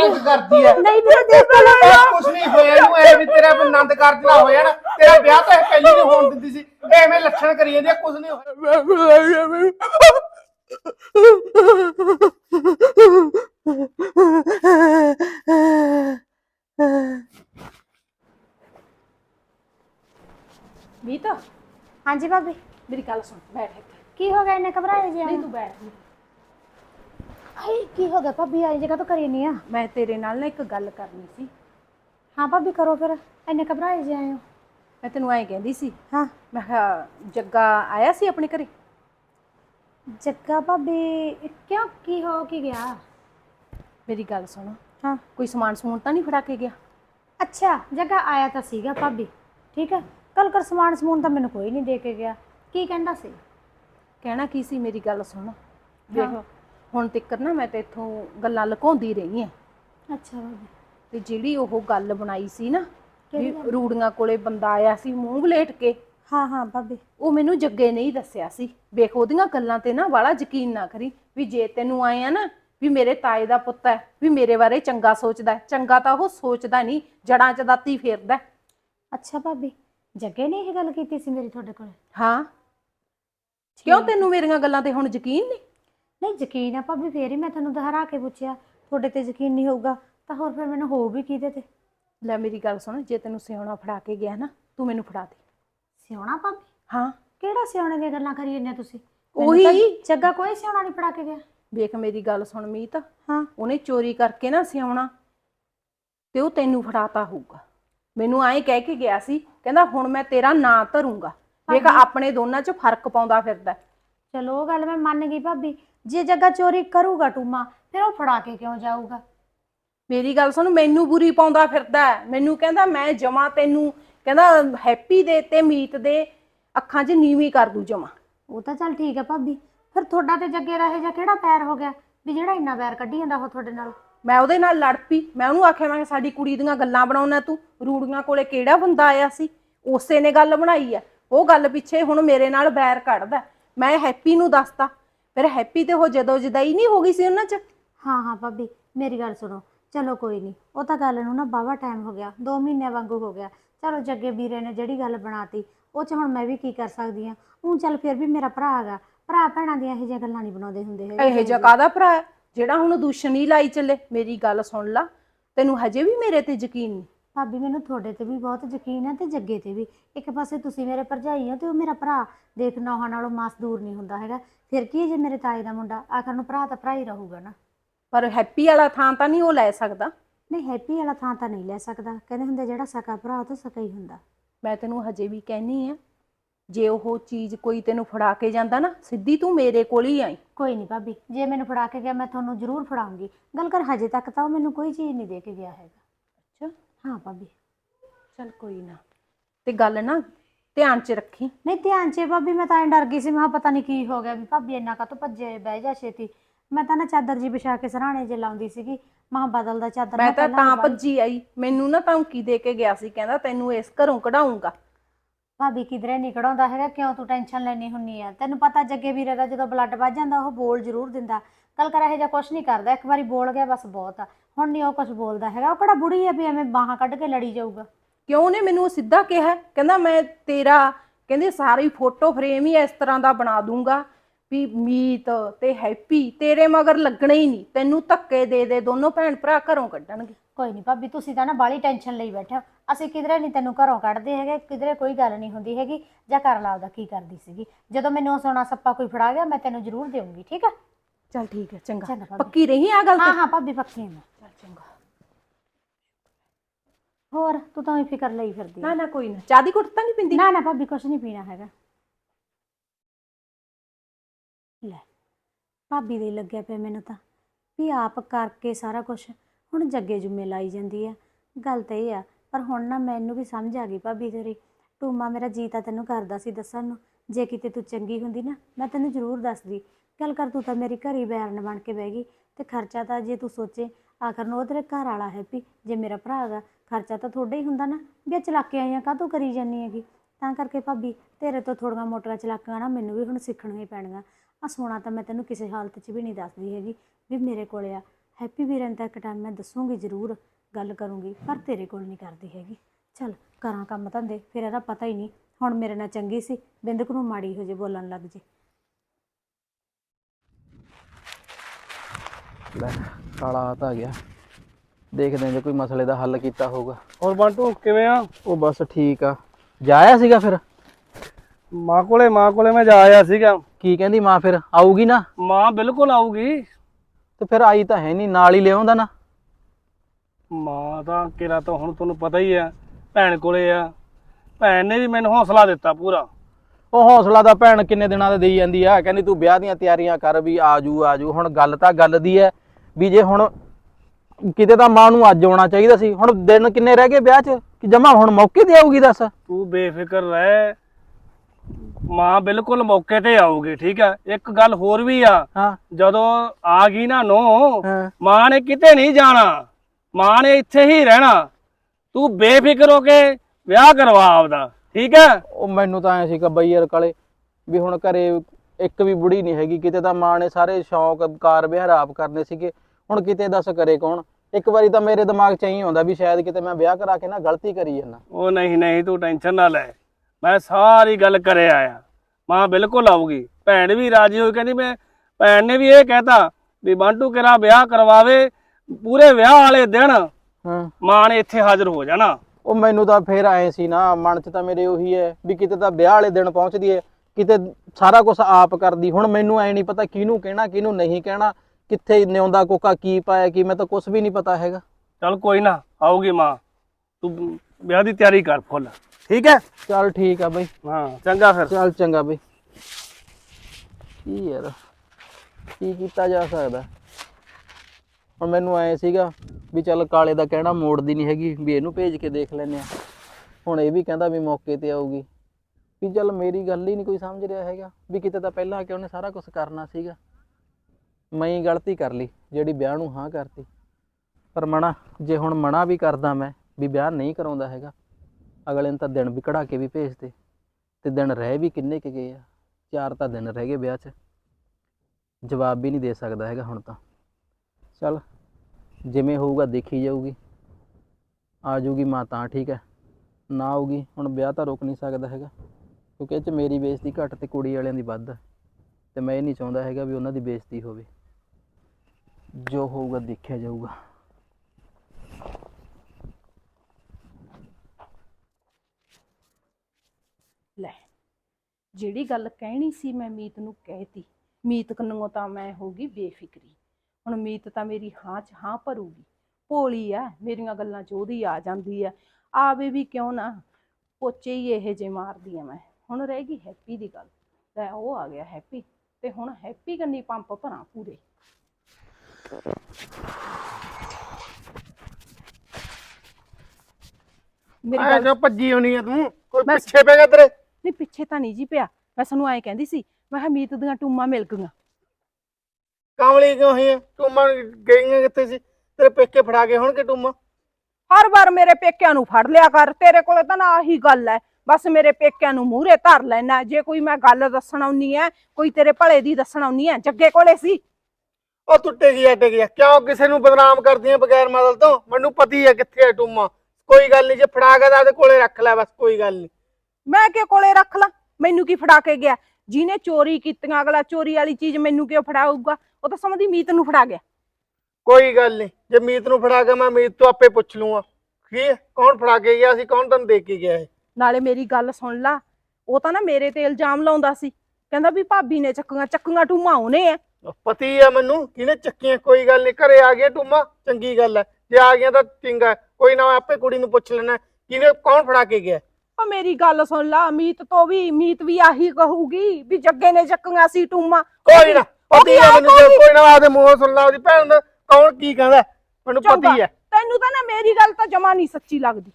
ਤੰਗ ਕਰਦੀ ਐ। ਨਹੀਂ ਵੀਰੇ ਦੇਖ ਲਓ ਕੁਛ ਨਹੀਂ ਹੋਇਆ ਇਹਨੂੰ ਐ ਵੀ ਤੇਰਾ ਆਨੰਦ ਕਾਰਜ ਨਾ ਹੋਇਆ ਨਾ। ਤੇਰਾ ਵਿਆਹ ਤਾਂ ਇਹ ਪਹਿਲੀ ਨਹੀਂ ਹੋਣ ਦਿੰਦੀ ਸੀ। ਐਵੇਂ ਲੱਛਣ ਕਰੀ ਜਾਂਦੀ ਆ ਕੁਛ ਨਹੀਂ ਹੋਇਆ। ਮੀਤ? ਹਾਂਜੀ ਭਾਬੀ। ਮੇਰੀ ਗੱਲ ਸੁਣ ਬੈਠ ਇੱਥੇ। ਕੀ ਹੋ ਗਿਆ ਇੰਨੇ ਘਬਰਾਏ ਜੇ ਨਹੀਂ ਤੂੰ ਬੈਠ। ਹਾਏ ਕੀ ਹੋ ਗਿਆ ਭਾਬੀ? ਆਈ ਜਗ੍ਹਾ ਤੋਂ ਕਰੀ ਨਹੀਂ ਆ। ਮੈਂ ਤੇਰੇ ਨਾਲ ਨਾ ਇੱਕ ਗੱਲ ਕਰਨੀ ਸੀ। ਹਾਂ ਭਾਬੀ ਕਰੋ ਫਿਰ। ਇੰਨੇ ਘਬਰਾਏ ਜੇ ਆਏ ਹੋ। ਮੈਂ ਤੈਨੂੰ ਐਂ ਕਹਿੰਦੀ ਸੀ। ਹਾਂ। ਮੈਂ ਕਿਹਾ ਜੱਗਾ ਆਇਆ ਸੀ ਆਪਣੇ ਘਰੇ? ਜੱਗਾ ਭਾਬੀ ਕਿਉਂ ਕੀ ਹੋ ਕੀ ਗਿਆ? ਮੇਰੀ ਗੱਲ ਸੁਣ। ਹਾਂ। ਕੋਈ ਸਮਾਨ ਸਮੂਨ ਤਾਂ ਨਹੀਂ ਫੜਾ ਕੇ ਗਿਆ? ਅੱਛਾ ਜੱਗਾ ਆਇਆ ਤਾਂ ਸੀਗਾ ਭਾਬੀ। ਠੀਕ ਹੈ ਕੱਲ ਕਰ ਸਮਾਨ ਸਮੂਨ ਤਾਂ ਮੈਨੂੰ ਕੋਈ ਨਹੀਂ ਦੇ ਕੇ ਗਿਆ। ਕੀ ਕਹਿੰਦਾ ਸੀ? ਕਹਿਣਾ ਕੀ ਸੀ ਮੇਰੀ ਗੱਲ ਸੁਣ। ਦੇਖ ਹੁਣ ਤੱਕ ਨਾ ਮੈਂ ਤੇ ਇੱਥੋਂ ਗੱਲਾਂ ਲੁਕਾਉਂਦੀ ਰਹੀ ਐ ਅੱਛਾ ਭਾਬੀ ਤੇ ਜਿਹੜੀ ਉਹ ਗੱਲ ਬਣਾਈ ਸੀ ਨਾ ਕਿਹੜੀ ਰੂੜੀਆਂ ਕੋਲੇ ਬੰਦਾ ਆਇਆ ਸੀ ਮੂੰਹ ਵਲੇਟ ਕੇ ਹਾਂ ਹਾਂ ਭਾਬੀ ਉਹ ਮੈਨੂੰ ਜੱਗੇ ਨਹੀਂ ਦੱਸਿਆ ਸੀ। ਵੇਖ ਉਹਦੀਆਂ ਗੱਲਾਂ ਤੇ ਨਾ ਵਾਲਾ ਯਕੀਨ ਨਾ ਕਰੀ ਵੀ ਜੇ ਤੈਨੂੰ ਆਏ ਆ ਨਾ ਵੀ ਮੇਰੇ ਤਾਏ ਦਾ ਪੁੱਤ ਹੈ ਵੀ ਮੇਰੇ ਬਾਰੇ ਚੰਗਾ ਸੋਚਦਾ ਹੈ। ਚੰਗਾ ਤਾਂ ਉਹ ਸੋਚਦਾ ਨਹੀਂ ਜੜਾਂ 'ਚ ਦਾਤੀ ਫੇਰਦਾ ਹੈ। ਅੱਛਾ ਭਾਬੀ ਜੱਗੇ ਨੇ ਇਹ ਗੱਲ ਕੀਤੀ ਸੀ ਮੇਰੀ ਤੁਹਾਡੇ ਕੋਲ? ਹਾਂ। ਕਿਉਂ ਤੈਨੂੰ ਮੇਰੀਆਂ ਗੱਲਾਂ ਤੇ ਹੁਣ ਯਕੀਨ ਨਹੀਂ? ਨਹੀਂ ਯਕੀਨ ਆ ਭਾਬੀ ਫੇਰ ਹੀ ਮੈਂ ਤੁਹਾਨੂੰ ਦੁਹਰਾ ਕੇ ਪੁੱਛਿਆ ਤੁਹਾਡੇ ਤੇ ਯਕੀਨ ਨਹੀਂ ਹੋਊਗਾ ਤਾਂ ਹੋਰ ਫਿਰ ਮੈਨੂੰ ਹੋ ਵੀ ਕਿਹਦੇ ਤੇ? ਲੈ ਮੇਰੀ ਗੱਲ ਸੁਣ ਜੇ ਤੈਨੂੰ ਸਿਆਉਣਾ ਫੜਾ ਕੇ ਗਿਆ ਨਾ ਤੂੰ ਮੈਨੂੰ ਫੜਾ ਦੇ। ਸਿਆਉਣਾ ਭਾਬੀ? ਹਾਂ। ਕਿਹੜਾ ਸਿਆਉਣੇ ਦੀਆਂ ਗੱਲਾਂ ਕਰੀ ਜਾਂਦੇ ਤੁਸੀਂ? ਉਹੀ। ਮੈਨੂੰ ਤਾਂ ਜੱਗਾ ਕੋਈ ਸਿਆਉਣਾ ਨਹੀਂ ਫੜਾ ਕੇ ਗਿਆ। ਵੇਖ ਮੇਰੀ ਗੱਲ ਸੁਣ ਮੀਤ। ਹਾਂ। ਉਹਨੇ ਚੋਰੀ ਕਰਕੇ ਨਾ ਸਿਆਉਣਾ ਤੇ ਉਹ ਤੈਨੂੰ ਫੜਾਤਾ ਹੋਊਗਾ। ਮੈਨੂੰ ਐਂ ਕਹਿ ਕੇ ਗਿਆ ਸੀ ਕਹਿੰਦਾ ਹੁਣ ਮੈਂ ਤੇਰਾ ਨਾਂ ਧਰੂੰਗਾ। ਵੇਖ ਆਪਣੇ ਦੋਨਾਂ 'ਚ ਫ਼ਰਕ ਪਾਉਂਦਾ ਫਿਰਦਾ। ਹੈ। ਚਲੋ ਉਹ ਗੱਲ ਮੈਂ ਮੰਨ ਗਈ ਭਾਬੀ ਜੇ ਜੱਗਾ ਚੋਰੀ ਕਰੂਗਾ ਟੂਮਾ ਫਿਰ ਉਹ ਫੜਾ ਕੇ ਕਿਉਂ ਜਾਊਗਾ? ਮੇਰੀ ਗੱਲ ਸੁਣ ਮੈਨੂੰ ਬੁਰੀ ਪਾਉਂਦਾ ਫਿਰਦਾ ਹੈ। ਮੈਨੂੰ ਕਹਿੰਦਾ ਮੈਂ ਜਮਾ ਤੈਨੂੰ ਕਹਿੰਦਾ ਹੈਪੀ ਦੇ ਤੇ ਮੀਤ ਦੇ ਅੱਖਾਂ 'ਚ ਨੀਵੀਂ ਕਰ ਦੂ ਜਮਾ। ਉਹ ਤਾਂ ਚੱਲ ਠੀਕ ਹੈ ਭਾਬੀ ਫਿਰ ਤੁਹਾਡਾ ਤੇ ਜੱਗੇ ਦਾ ਇਹ ਜਿਹਾ ਕਿਹੜਾ ਪੈਰ ਹੋ ਗਿਆ? ਵੀ ਜਿਹੜਾ ਇੰਨਾ ਪੈਰ ਕੱਢੀ ਜਾਂਦਾ ਉਹ ਤੁਹਾਡੇ ਨਾਲ? ਮੈਂ ਉਹਦੇ ਨਾਲ ਲੜ ਪਈ। ਮੈਂ ਉਹਨੂੰ ਆਖਿਆ ਮੈਂ ਕਿਹਾ ਸਾਡੀ ਕੁੜੀ ਦੀਆਂ ਗੱਲਾਂ ਬਣਾਉਣਾ ਤੂੰ? ਰੂੜੀਆਂ ਕੋਲੇ ਕਿਹੜਾ ਬੰਦਾ ਆਇਆ ਸੀ? ਉਸੇ ਨੇ ਗੱਲ ਬਣਾਈ ਆ ਉਹ ਗੱਲ ਪਿੱਛੇ ਹੁਣ ਮੇਰੇ ਨਾਲ ਬੈਰ ਕੱਢਦਾ ਮੈਂ ਹੈਪੀ ਨੂੰ ਦੱਸਤਾ। ਫਿਰ ਹੈਪੀ ਤੇ ਉਹ ਜਦੋਂ ਜਦਾਈ ਨਹੀਂ ਹੋ ਗਈ ਸੀ ਉਹਨਾਂ 'ਚ? ਹਾਂ ਹਾਂ ਭਾਬੀ ਮੇਰੀ ਗੱਲ ਸੁਣੋ। ਚਲੋ ਕੋਈ ਨਹੀਂ ਉਹ ਤਾਂ ਗੱਲ ਨੂੰ ਨਾ ਬਾਵਾ ਟਾਈਮ ਹੋ ਗਿਆ 2 ਮਹੀਨੇ ਵਾਂਗੂ ਹੋ ਗਿਆ। ਚਲੋ ਜੱਗੇ ਵੀਰੇ ਨੇ ਜਿਹੜੀ ਗੱਲ ਬਣਾਤੀ ਉਹ ਚ ਹੁਣ ਮੈਂ ਵੀ ਕੀ ਕਰ ਸਕਦੀ ਆ ਉਹ ਚੱਲ ਫਿਰ ਵੀ ਮੇਰਾ ਭਰਾ ਹੈਗਾ। ਭਰਾ ਭੈਣਾਂ ਦੀਆਂ ਇਹੋ ਜਿਹੀਆਂ ਗੱਲਾਂ ਨਹੀਂ ਬਣਾਉਂਦੇ ਹੁੰਦੇ ਇਹ ਜਿਹਾ ਕਾਹਦਾ ਭਰਾ ਹੈ? ਜਿਹੜਾ ਹੁਣ ਦੁਸ਼ਮਣੀ ਲਾਈ ਚੱਲੇ ਮੇਰੀ ਗੱਲ ਸੁਣ ਲਾ। ਤੈਨੂੰ ਹਜੇ ਵੀ ਮੇਰੇ ਤੇ ਯਕੀਨ ਨਹੀਂ। ਭਾਬੀ ਮੈਨੂੰ ਤੁਹਾਡੇ ਤੇ ਵੀ ਬਹੁਤ ਯਕੀਨ ਹੈ ਤੇ ਜੱਗੇ ਤੇ ਵੀ। ਇੱਕ ਪਾਸੇ ਤੁਸੀਂ ਮੇਰੇ ਭਰਜਾਈ ਹੋ ਤੇ ਉਹ ਮੇਰਾ ਭਰਾ। ਦੇਖ ਨੌਹਾਂ ਨਾਲੋਂ ਮਾਸ ਦੂਰ ਨਹੀਂ ਹੁੰਦਾ ਹੈਗਾ। ਫਿਰ ਕੀ ਹੈ ਜੇ ਮੇਰੇ ਤਾਏ ਦਾ ਮੁੰਡਾ? ਆਖਰ ਨੂੰ ਭਰਾ ਤਾਂ ਭਰਾ ਹੀ ਰਹੂਗਾ ਨਾ। ਪਰ ਹੈਪੀ ਵਾਲਾ ਥਾਂ ਤਾਂ ਨਹੀਂ ਉਹ ਲੈ ਸਕਦਾ। ਨਹੀਂ ਹੈਪੀ ਵਾਲਾ ਥਾਂ ਤਾਂ ਨਹੀਂ ਲੈ ਸਕਦਾ। ਕਹਿੰਦੇ ਹੁੰਦੇ ਜਿਹੜਾ ਸਕਾ ਭਰਾ ਉਹ ਤਾਂ ਸਕਾ ਹੀ ਹੁੰਦਾ। ਮੈਂ ਤੈਨੂੰ ਹਜੇ ਵੀ ਕਹਿਨੀ ਆ ਜੇ ਉਹ ਚੀਜ਼ ਕੋਈ ਤੈਨੂੰ ਫੜਾ ਕੇ ਜਾਂਦਾ ਨਾ ਸਿੱਧੀ ਤੂੰ ਮੇਰੇ ਕੋਲ ਹੀ ਆਈ। ਕੋਈ ਨਹੀਂ ਭਾਬੀ ਜੇ ਮੈਨੂੰ ਫੜਾ ਕੇ ਗਿਆ ਮੈਂ ਤੁਹਾਨੂੰ ਜ਼ਰੂਰ ਫੜਾਉਂਗੀ ਗੱਲ ਕਰ ਹਜੇ ਤੱਕ ਤਾਂ ਉਹ ਮੈਨੂੰ ਕੋਈ ਚੀਜ਼ ਨਹੀਂ ਦੇ ਕੇ ਗਿਆ ਹੈਗਾ। ਹਾਂ ਭਾਬੀ। ਚੱਲ ਕੋਈ ਨਾ। ਤੇ ਗੱਲ ਨਾ ਧਿਆਨ 'ਚ ਰੱਖੀ। ਨਹੀਂ ਧਿਆਨ 'ਚ ਭਾਬੀ ਮੈਂ ਤਾਂ ਐਂ ਡਰ ਗਈ ਸੀ ਮੈਂ ਕਿਹਾ ਪਤਾ ਨਹੀਂ ਕੀ ਹੋ ਗਿਆ ਵੀ ਭਾਬੀ ਇੰਨਾ ਕਾ ਭੱਜੇ ਬਹਿ ਜਾ ਛੇਤੀ। ਮੈਂ ਤਾਂ ਨਾ ਚਾਦਰ ਜੀ ਵਿਛਾ ਕੇ ਸਰਾਣੇ ਜੇ ਲਾਉਂਦੀ ਸੀਗੀ ਮਾਂ ਬਦਲ ਦਾ ਚਾਦਰ ਮੈਂ ਤਾਂ ਪਹਿਲਾਂ ਤਾਂ। ਭੱਜੀ ਆਈ। ਮੈਨੂੰ ਨਾ ਧਮਕੀ ਦੇ ਕੇ ਗਿਆ ਸੀ ਕਹਿੰਦਾ ਤੈਨੂੰ ਇਸ ਘਰੋਂ ਕਢਾਊਂਗਾ ਭਾਬੀ ਕਿਧਰੇ ਨਹੀਂ ਕਢਾਉਂਦਾ ਹੈਗਾ ਕਿਉਂ ਤੂੰ ਟੈਨਸ਼ਨ ਲੈਣੀ ਹੁੰਨੀ ਆ? ਤੈਨੂੰ ਪਤਾ ਜੱਗੇ ਵੀਰੇ ਦਾ ਜਦੋਂ ਬਲੱਡ ਵੱਜ ਜਾਂਦਾ ਉਹ ਬੋਲ ਜ਼ਰੂਰ ਦਿੰਦਾ। ਕੱਲ ਕਰ ਇਹ ਜਿਹਾ ਕੁਛ ਨਹੀਂ ਕਰਦਾ ਇੱਕ ਵਾਰੀ ਬੋਲ ਗਿਆ ਬਸ ਬਹੁਤ ਆ। ਹੁਣ ਨਹੀਂ ਉਹ ਕੁਛ ਬੋਲਦਾ ਹੈਗਾ। ਉਹ ਕਿਹੜਾ ਬੁੜੀ ਆ ਵੀ ਐਵੇਂ ਬਾਹਾਂ ਕੱਢ ਕੇ ਲੜੀ ਜਾਊਗਾ। ਕਿਉਂ ਉਹਨੇ ਮੈਨੂੰ ਸਿੱਧਾ ਕਿਹਾ? ਕਹਿੰਦਾ ਮੈਂ ਤੇਰਾ ਕਹਿੰਦੇ ਸਾਰੀ ਫੋਟੋ ਫਰੇਮ ਹੀ ਇਸ ਤਰ੍ਹਾਂ ਦਾ ਬਣਾ ਦੂੰਗਾ ਵੀ ਮੀਤ ਤੇ ਹੈਪੀ ਤੇਰੇ ਮਗਰ ਲੱਗਣੇ ਹੀ ਨਹੀਂ। ਤੈਨੂੰ ਧੱਕੇ ਦੇ ਦੇ ਦੋਨੋਂ ਭੈਣ ਭਰਾ ਘਰੋਂ ਕੱਢਣਗੇ। ਕੋਈ ਨਹੀਂ ਭਾਬੀ ਤੁਸੀਂ ਤਾਂ ਨਾ ਬਾਲੀ ਟੈਨਸ਼ਨ ਲਈ ਬੈਠੇ ਹੋ। ਅਸੀਂ ਕਿਧਰੇ ਨਹੀਂ ਤੈਨੂੰ ਘਰੋਂ ਕੱਢਦੇ ਹੈਗੇ ਕਿਧਰੇ ਕੋਈ ਗੱਲ ਨਹੀਂ ਹੁੰਦੀ ਹੈਗੀ। ਜਾਂ ਕਰ ਲਾ ਉਹਦਾ ਕੀ ਕਰਦੀ ਸੀਗੀ। ਜਦੋਂ ਮੈਨੂੰ ਉਹ ਸੋਨਾ ਸੱਪਾ ਕੋਈ ਫੜਾ ਗਿਆ ਮੈਂ ਤੈਨੂੰ ਜ਼ਰੂਰ ਦੇਵਾਂਗੀ ਠੀਕ ਆ? ਚੱਲ ਠੀਕ ਹੈ ਚੰਗਾ। ਪੱਕੀ ਰਹੀ ਆ ਗੱਲ ਹਾਂ ਤੇ? ਹਾਂ ਭਾਬੀ ਪੱਕੀ ਹਾਂ। ਮੈਂ ਚੱਲ ਚੰਗਾ। ਹੋਰ ਤੂੰ ਤਾਂ ਹੀ ਫਿਕਰ ਲਈ ਫਿਰਦੀ ਨਾ। ਨਾ ਕੋਈ ਨਾ। ਚਾਹ ਦੀ ਘੁੱਟ ਤਾਂ ਨਹੀਂ ਪਿੰਦੀ? ਨਾ ਨਾ ਭਾਬੀ ਕੁਛ ਨਹੀਂ ਪੀਣਾ ਹੈਗਾ। ਲੈ ਭਾਬੀ ਦੇ ਹੀ ਲੱਗਿਆ ਪਿਆ ਮੈਨੂੰ ਤਾਂ। ਵੀ ਆਪ ਕਰਕੇ ਸਾਰਾ ਕੁਝ ਹੁਣ ਜੱਗੇ ਜੁਮੇ ਲਾਈ ਜਾਂਦੀ ਆ। ਗੱਲ ਤਾਂ ਇਹ ਆ ਪਰ ਹੁਣ ਨਾ ਮੈਨੂੰ ਵੀ ਸਮਝ ਆ ਗਈ ਭਾਬੀ ਤੇਰੀ। ਟੂਮਾ ਮੇਰਾ ਜੀ ਤਾਂ ਤੈਨੂੰ ਕਰਦਾ ਸੀ ਦੱਸਣ ਨੂੰ। ਜੇ ਕਿਤੇ ਤੂੰ ਚੰਗੀ ਹੁੰਦੀ ਨਾ, ਮੈਂ ਤੈਨੂੰ ਜ਼ਰੂਰ ਦੱਸਦੀ। ਗੱਲ ਕਰ, ਤੂੰ ਤਾਂ ਮੇਰੀ ਘਰੀ ਬੈਰਨ ਬਣ ਕੇ ਬਹਿ ਗਈ ਤੇ ਖਰਚਾ ਤਾਂ ਜੇ ਤੂੰ ਸੋਚੇ, ਆਖਰ ਨੂੰ ਉਹ ਤੇਰੇ ਘਰ ਵਾਲਾ ਹੈਪੀ ਜੇ ਮੇਰਾ ਭਰਾ ਹੈਗਾ, ਖਰਚਾ ਤਾਂ ਤੁਹਾਡਾ ਹੀ ਹੁੰਦਾ ਨਾ, ਵੀ ਇਹ ਚਲਾਕੇ ਆਈਆਂ ਕਾਹਤੋਂ ਕਰੀ ਜਾਨੀ ਹੈਗੀ? ਤਾਂ ਕਰਕੇ ਭਾਬੀ, ਤੇਰੇ ਤੋਂ ਥੋੜੀਆਂ ਮੋਟਰਾਂ ਚਲਾਕਾਂ ਨਾ ਮੈਨੂੰ ਵੀ ਹੁਣ ਸਿੱਖਣੀਆਂ ਹੀ ਪੈਣੀਆਂ ਆ ਸੋਨਾ ਤਾਂ ਮੈਂ ਤੈਨੂੰ ਕਿਸੇ ਹਾਲਤ 'ਚ ਵੀ ਨਹੀਂ ਦੱਸਦੀ ਹੈਗੀ ਵੀ ਮੇਰੇ ਕੋਲ ਆ। ਹੈਪੀ ਵੀਰਾਂ ਨੂੰ ਤਾਂ ਇੱਕ ਟਾਈਮ ਮੈਂ ਦੱਸੂਗੀ ਜ਼ਰੂਰ, ਗੱਲ ਕਰੂੰਗੀ, ਪਰ ਤੇਰੇ ਕੋਲ ਨਹੀਂ ਕਰਦੀ ਹੈਗੀ। ਚੱਲ, ਕਰਾਂ ਕੰਮ ਧੰਦੇ, ਫਿਰ ਇਹਦਾ ਪਤਾ ਹੀ ਨਹੀਂ ਹੁਣ ਮੇਰੇ ਨਾਲ ਚੰਗੀ ਸੀ ਬਿੰਦਕ ਨੂੰ ਮਾੜੀ ਹੋ ਜੇ ਬੋਲਣ ਲੱਗ ਜੇ। ਲੈ ਕਾਲਾ ਹੱਥ ਆ ਗਿਆ। ਦੇਖਦੇ ਹਾਂ ਜੇ ਕੋਈ ਮਸਲੇ ਦਾ ਹੱਲ ਕੀਤਾ ਹੋਊਗਾ। ਹੋਰ ਬੰਟੂ ਕਿਵੇਂ ਆ? ਉਹ ਬਸ ਠੀਕ ਆ। ਜਾਇਆ ਸੀਗਾ ਫਿਰ? ਮਾਂ ਕੋਲੇ ਮਾਂ ਕੋਲੇ ਮੈਂ ਜਾ ਆਇਆ ਸੀਗਾ। ਕੀ ਕਹਿੰਦੀ ਮਾਂ ਫਿਰ? ਆਊਗੀ ਨਾ? ਮਾਂ ਬਿਲਕੁਲ ਆਊਗੀ। ਤੇ ਫਿਰ ਆਈ ਤਾਂ ਹੈ ਨਹੀਂ ਨਾਲ ਹੀ ਲਿਆਉਂਦਾ ਨਾ। ਮਾਂ ਤਾਂ ਕਿਰਾ ਤਾਂ ਹੁਣ ਤੁਹਾਨੂੰ ਪਤਾ ਹੀ ਆ ਭੈਣ ਕੋਲੇ ਆ। ਭੈਣ ਨੇ ਵੀ ਮੈਨੂੰ ਹੌਸਲਾ ਦਿੱਤਾ ਪੂਰਾ। ਉਹ ਹੌਸਲਾ ਦਾ ਭੈਣ ਕਿੰਨੇ ਦਿਨਾਂ ਦਾ ਦੇਈ ਜਾਂਦੀ ਆ। ਕਹਿੰਦੀ ਤੂੰ ਵਿਆਹ ਦੀਆਂ ਤਿਆਰੀਆਂ ਕਰ ਵੀ ਆਜੂ ਆਜੂ। ਹੁਣ ਗੱਲ ਤਾਂ ਗੱਲ ਦੀ ਐ ਵੀ ਜੇ ਹੁਣ ਕਿਤੇ ਤਾਂ ਮਾਂ ਨੂੰ ਅੱਜ ਆਉਣਾ ਚਾਹੀਦਾ ਸੀ। ਹੁਣ ਦਿਨ ਕਿੰਨੇ ਰਹਿ ਗਏ ਵਿਆਹ 'ਚ? ਕਿ ਜਮਾ ਹੁਣ ਮੌਕੇ ਤੇ ਆਊਗੀ ਦੱਸ? ਤੂੰ ਬੇਫਿਕਰ ਰਹਿ। ਮਾਂ ਬਿਲਕੁਲ ਮੌਕੇ ਤੇ ਆਊਗੀ ਠੀਕ ਆ? ਇੱਕ ਗੱਲ ਹੋਰ ਵੀ ਆ। ਜਦੋਂ ਆ ਗਈ ਨਾ ਨੋ ਮਾਂ ਨੇ ਕਿਤੇ ਨਹੀਂ ਜਾਣਾ। ਮਾਂ ਨੇ ਇੱਥੇ ਹੀ ਰਹਿਣਾ। ਤੂੰ ਬੇਫਿਕਰ ਹੋ ਕੇ ਵਿਆਹ ਕਰਵਾ ਆਪਦਾ ਠੀਕ ਹੈ? ਉਹ ਮੈਨੂੰ ਤਾਂ ਐ ਸੀਗਾ ਬਈ ਯਾਰ ਕਾਲੇ ਵੀ ਹੁਣ ਘਰੇ ਇੱਕ ਵੀ ਬੁੜੀ ਨਹੀਂ ਹੈਗੀ ਕਿਤੇ ਤਾਂ ਮਾਂ ਨੇ ਸਾਰੇ ਸ਼ੌਂਕ ਕਾਰ ਵਿਹਾਰ ਆਪ ਕਰਨੇ ਸੀਗੇ। ਹੁਣ ਕਿਤੇ ਦੱਸ ਕਰੇ ਕੌਣ? ਇੱਕ ਵਾਰੀ ਤਾਂ ਮੇਰੇ ਦਿਮਾਗ 'ਚ ਇਹੀ ਆਉਂਦਾ ਵੀ ਸ਼ਾਇਦ ਕਿਤੇ ਮੈਂ ਵਿਆਹ ਕਰਾ ਕੇ ਨਾ ਗਲਤੀ ਕਰੀ ਜਾਂਦਾ। ਉਹ ਨਹੀਂ ਨਹੀਂ ਤੂੰ ਟੈਨਸ਼ਨ ਨਾ ਲੈ। ਮੈਂ ਸਾਰੀ ਗੱਲ ਕਰੇ ਆਇਆ। ਮਾਂ ਬਿਲਕੁਲ ਆਊਗੀ। ਭੈਣ ਵੀ ਰਾਜੀ ਹੋਈ ਕਹਿੰਦੀ ਮੈਂ ਭੈਣ ਨੇ ਵੀ ਇਹ ਕਹਿਤਾ ਵੀ ਬੰਟੂ ਕਿਰਾ ਵਿਆਹ ਕਰਵਾਵੇ ਪੂਰੇ ਵਿਆਹ ਵਾਲੇ ਦਿਨ ਹਾਂ। ਮਾਂ ਨੇ ਇੱਥੇ ਹਾਜ਼ਰ ਹੋ ਜਾਣਾ। ਉਹ ਮੈਨੂੰ ਤਾਂ ਫੇਰ ਆਏ ਸੀ ਨਾ ਮਨ 'ਚ ਤਾਂ ਮੇਰੇ ਉਹੀ ਹੈ ਵੀ ਕਿਤੇ ਤਾਂ ਵਿਆਹ ਵਾਲੇ ਦਿਨ ਪਹੁੰਚਦੀ ਹੈ ਕਿਤੇ ਸਾਰਾ ਕੁਝ ਆਪ ਕਰਦੀ। ਹੁਣ ਮੈਨੂੰ ਐ ਨਹੀਂ ਪਤਾ ਕਿਹਨੂੰ ਕਹਿਣਾ ਕਿਹਨੂੰ ਨਹੀਂ ਕਹਿਣਾ ਕਿੱਥੇ ਨਿਉਂਦਾ ਕੋਕਾ ਕੀ ਪਾਇਆ ਕੀ ਮੈਂ ਤਾਂ ਕੁਝ ਵੀ ਨਹੀਂ ਪਤਾ ਹੈਗਾ। ਚਲ ਕੋਈ ਨਾ ਆਊਗੀ ਮਾਂ। ਤੂੰ ਵਿਆਹ ਦੀ ਤਿਆਰੀ ਕਰ ਫੁੱਲ। ਠੀਕ ਹੈ ਚੱਲ ਠੀਕ ਆ ਬਈ। ਹਾਂ ਚੰਗਾ ਫਿਰ। ਚੱਲ ਚੰਗਾ ਬਈ। ਕੀ ਯਾਰ ਕੀ ਕੀਤਾ ਜਾ ਸਕਦਾ? ਹੁਣ ਮੈਨੂੰ ਐ ਸੀਗਾ ਵੀ ਚੱਲ ਕਾਲੇ ਦਾ ਕਹਿਣਾ ਮੋੜਦੀ ਨਹੀਂ ਹੈਗੀ, ਵੀ ਇਹਨੂੰ ਭੇਜ ਕੇ ਦੇਖ ਲੈਨੇ ਆ ਹੁਣ ਇਹ ਵੀ ਕਹਿੰਦਾ ਵੀ ਮੌਕੇ ਤੇ ਆਊਗੀ। ਵੀ ਚੱਲ ਮੇਰੀ ਗੱਲ ਹੀ ਨਹੀਂ ਕੋਈ ਸਮਝ ਰਿਹਾ ਹੈਗਾ। ਵੀ ਕਿਤੇ ਤਾਂ ਪਹਿਲਾਂ ਆ ਕੇ ਉਹਨੇ ਸਾਰਾ ਕੁਝ ਕਰਨਾ ਸੀਗਾ। ਮੈਂ ਹੀ ਗਲਤੀ ਕਰ ਲਈ, ਜਿਹੜੀ ਵਿਆਹ ਨੂੰ ਹਾਂ ਕਰਤੀ। ਪਰ ਮਣਾ ਜੇ ਹੁਣ ਮਣਾ ਵੀ ਕਰਦਾ ਮੈਂ, ਵੀ ਵਿਆਹ ਨਹੀਂ ਕਰਾਉਂਦਾ ਹੈਗਾ, ਅਗਲੇ ਨੂੰ ਤਾਂ ਦਿਨ ਵੀ ਕਢਾ ਕੇ ਵੀ ਭੇਜਦੇ ਤੇ ਦਿਨ ਰਹਿ ਵੀ ਕਿੰਨੇ ਕੁ ਗਏ ਆ, ਚਾਰ ਤਾਂ ਦਿਨ ਰਹਿ ਗਏ ਵਿਆਹ 'ਚ। ਜਵਾਬ ਵੀ ਨਹੀਂ ਦੇ ਸਕਦਾ ਹੈਗਾ ਹੁਣ ਤਾਂ। ਚੱਲ ਜਿਵੇਂ ਹੋਊਗਾ ਦੇਖੀ ਜਾਊਗੀ। ਆ ਜਾਊਗੀ ਮਾਂ ਤਾਂ ਠੀਕ ਹੈ। ਨਾ ਆਊਗੀ, ਹੁਣ ਵਿਆਹ ਤਾਂ ਰੋਕ ਨਹੀਂ ਸਕਦਾ ਹੈਗਾ। ਕਿਉਂਕਿ ਇਹ 'ਚ ਮੇਰੀ ਬੇਇੱਜ਼ਤੀ ਘੱਟ ਤੇ ਕੁੜੀ ਵਾਲਿਆਂ ਦੀ ਵੱਧ ਹੈ। ਤੇ ਮੈਂ ਇਹ ਨਹੀਂ ਚਾਹੁੰਦਾ ਹੈਗਾ ਵੀ ਉਹਨਾਂ ਦੀ ਬੇਇੱਜ਼ਤੀ ਹੋਵੇ। ਜੋ ਹੋਊਗਾ, ਦੇਖਿਆ ਜਾਊਗਾ। ਲੈ, ਜਿਹੜੀ ਗੱਲ ਕਹਿਣੀ ਸੀ ਮੈਂ ਮੀਤ ਨੂੰ ਕਹਿਤੀ, ਮੀਤ ਕੰਨੋਂ ਤਾਂ ਮੈਂ ਹੋਗੀ ਬੇਫਿਕਰੀ। ਹੁਣ ਮੀਤ ਤਾਂ ਮੇਰੀ ਹਾਂ ਚ ਹਾਂ ਭਰੂਗੀ। ਭੋਲੀ ਆ ਮੇਰੀਆਂ ਗੱਲਾਂ ਚ ਉਹਦੀ ਆ ਜਾਂਦੀ ਆ। ਆਵੇ ਵੀ ਕਿਉਂ ਨਾ ਪੋਚੇ ਹੀ ਇਹ ਜੇ ਮਾਰਦੀ ਆ ਮੈਂ। ਹੁਣ ਰਹਿ ਗਈ ਹੈਪੀ ਦੀ ਗੱਲ। ਲੈ ਉਹ ਆ ਗਿਆ ਹੈਪੀ ਤੇ ਹੁਣ ਹੈਪੀ ਕੰਨੀ ਪੰਪ ਭਰਾਂ ਪੂਰੇ। ਮੇਰੀ ਐ ਗੱਲ ਜੋ ਭੱਜੀ ਹੋਣੀ ਆ ਤੂੰ? ਕੋਈ ਮੈਂ- ਪਿੱਛੇ ਪੈ ਗਿਆ ਤੇਰੇ? ਨਹੀਂ ਪਿੱਛੇ ਤਾਂ ਨਹੀਂ ਜੀ ਪਿਆ। ਮੈਂ ਸਾਨੂੰ ਐਂ ਕਹਿੰਦੀ ਸੀ ਮੈਂ ਕਿਹਾ ਮੀਤ ਦੀਆਂ ਟੂਮਾਂ ਮਿਲ ਗਈਆਂ। ਕਾਮਲੀ ਕਿਉਂ ਹੋਈ ਆ? ਟੂਮਾਂ ਗਈਆਂ ਕਿੱਥੇ ਸੀ? ਤੇਰੇ ਪੇਕੇ ਫੜਾ ਕੇ ਹੋਣਗੇ ਟੂਮਾਂ? ਹਰ ਵਾਰ ਮੇਰੇ ਪੇਕਿਆਂ ਨੂੰ ਫੜ ਲਿਆ ਕਰ ਤੇਰੇ ਕੋਲੇ ਤਾਂ ਨਾ ਆਹੀ ਗੱਲ ਐ। ਬਸ ਮੇਰੇ ਪੇਕਿਆਂ ਨੂੰ ਮੂਹਰੇ ਧਰ ਲੈਣਾ ਜੇ ਕੋਈ ਮੈਂ ਗੱਲ ਦੱਸਣ ਆਉਣੀ ਐ ਕੋਈ ਤੇਰੇ ਭਲੇ ਦੀ ਦੱਸਣ ਆਉਣੀ ਐ ਜੱਗੇ ਕੋਲੇ ਸੀ। ਉਹ ਟੁੱਟੇ ਗਿਆ ਟੇ ਗਿਆ ਕਿਉਂ ਕਿਸੇ ਨੂੰ ਬਦਨਾਮ ਕਰਦੀਆਂ ਬਗੈਰ ਮਦਦ ਤੋਂ? ਮੈਨੂੰ ਪਤੀ ਆ ਕਿੱਥੇ ਆ ਟੂਮਾਂ? ਕੋਈ ਗੱਲ ਨਹੀਂ ਜੇ ਫੜਾ ਕੇ ਤਾਂ ਕੋਲੇ ਰੱਖ ਲੈ ਬਸ ਕੋਈ ਗੱਲ ਨਹੀਂ ਮੈਂ ਕਿ ਕੋਲੇ ਰੱਖ ਲਾਂ? ਮੈਨੂੰ ਕੀ ਫੜਾ ਕੇ ਗਿਆ? ਜਿਹਨੇ ਚੋਰੀ ਕੀਤੀਆਂ ਅਗਲਾ ਚੋਰੀ ਵਾਲੀ ਚੀਜ਼ ਮੈਨੂੰ ਕਿਉਂ ਫੜਾਊਗਾ? ਉਹ ਤਾਂ ਸਮਝਦੀ ਮੀਤ ਨੂੰ ਫੜਾ ਗਿਆ। ਕੋਈ ਗੱਲ ਨਹੀਂ ਜੇ ਮੀਤ ਨੂੰ ਫੜਾ ਕੇ ਮੈਂ ਮੀਤ ਤੋਂ ਆਪੇ ਪੁੱਛ ਲੂੰਗਾ। ਕੀ ਹੈ? ਕੌਣ ਫੜਾ ਕੇ ਗਿਆ ਸੀ? ਕੌਣ ਤੈਨੂੰ ਦੇ ਕੇ ਗਿਆ ਹੈ ਨਾਲੇ ਮੇਰੀ ਗੱਲ ਸੁਣ ਲਾ ਉਹ ਤਾਂ ਨਾ ਮੇਰੇ ਤੇ ਇਲਜ਼ਾਮ ਲਾਉਂਦਾ ਸੀ। ਕਹਿੰਦਾ ਵੀ ਭਾਬੀ ਨੇ ਚੱਕੀਆਂ ਚੱਕੀਆਂ ਟੂਮਾਂ ਉਹਨੇ ਉਹ ਪਤੀ ਆ ਮੈਨੂੰ ਕਿਹਨੇ ਚੱਕੀਆਂ? ਕੋਈ ਗੱਲ ਨਹੀਂ ਘਰੇ ਆ ਗਿਆ ਟੂਮਾ ਚੰਗੀ ਗੱਲ ਹੈ ਜੇ ਆ ਗਿਆ ਤਾਂ ਚੰਗਾ ਹੈ। ਕੋਈ ਨਾ ਮੈਂ ਆਪੇ ਕੁੜੀ ਨੂੰ ਪੁੱਛ ਲੈਣਾ ਕਿਹਨੇ ਕੌਣ ਫੜਾ ਕੇ ਗਿਆ? ਉਹ ਮੇਰੀ ਗੱਲ ਸੁਣ ਲਾ ਮੀਤ ਤੋਂ ਵੀ ਮੀਤ ਵੀ ਆਹੀ ਕਹੂਗੀ ਵੀ ਜੱਗੇ ਨੇ ਚੱਕੀਆਂ ਸੀ ਟੂਮਾਂ। ਕੋਈ ਨਾ ਪਤੀ ਆਪ ਮੈਨੂੰ ਜੇ। ਕੋਈ ਨਾ ਆਦੇ ਮੂੰਹੋਂ ਸੁਣ ਲਾ ਉਹਦੀ ਭੈਣ ਦਾ ਕੌਣ ਕੀ ਕਹਿੰਦਾ ਮੈਨੂੰ ਪਤੀ ਹੈ ਤੈਨੂੰ ਤਾਂ ਨਾ ਮੇਰੀ ਗੱਲ ਤਾਂ ਜਮਾ ਨਹੀਂ ਸੱਚੀ ਲੱਗਦੀ।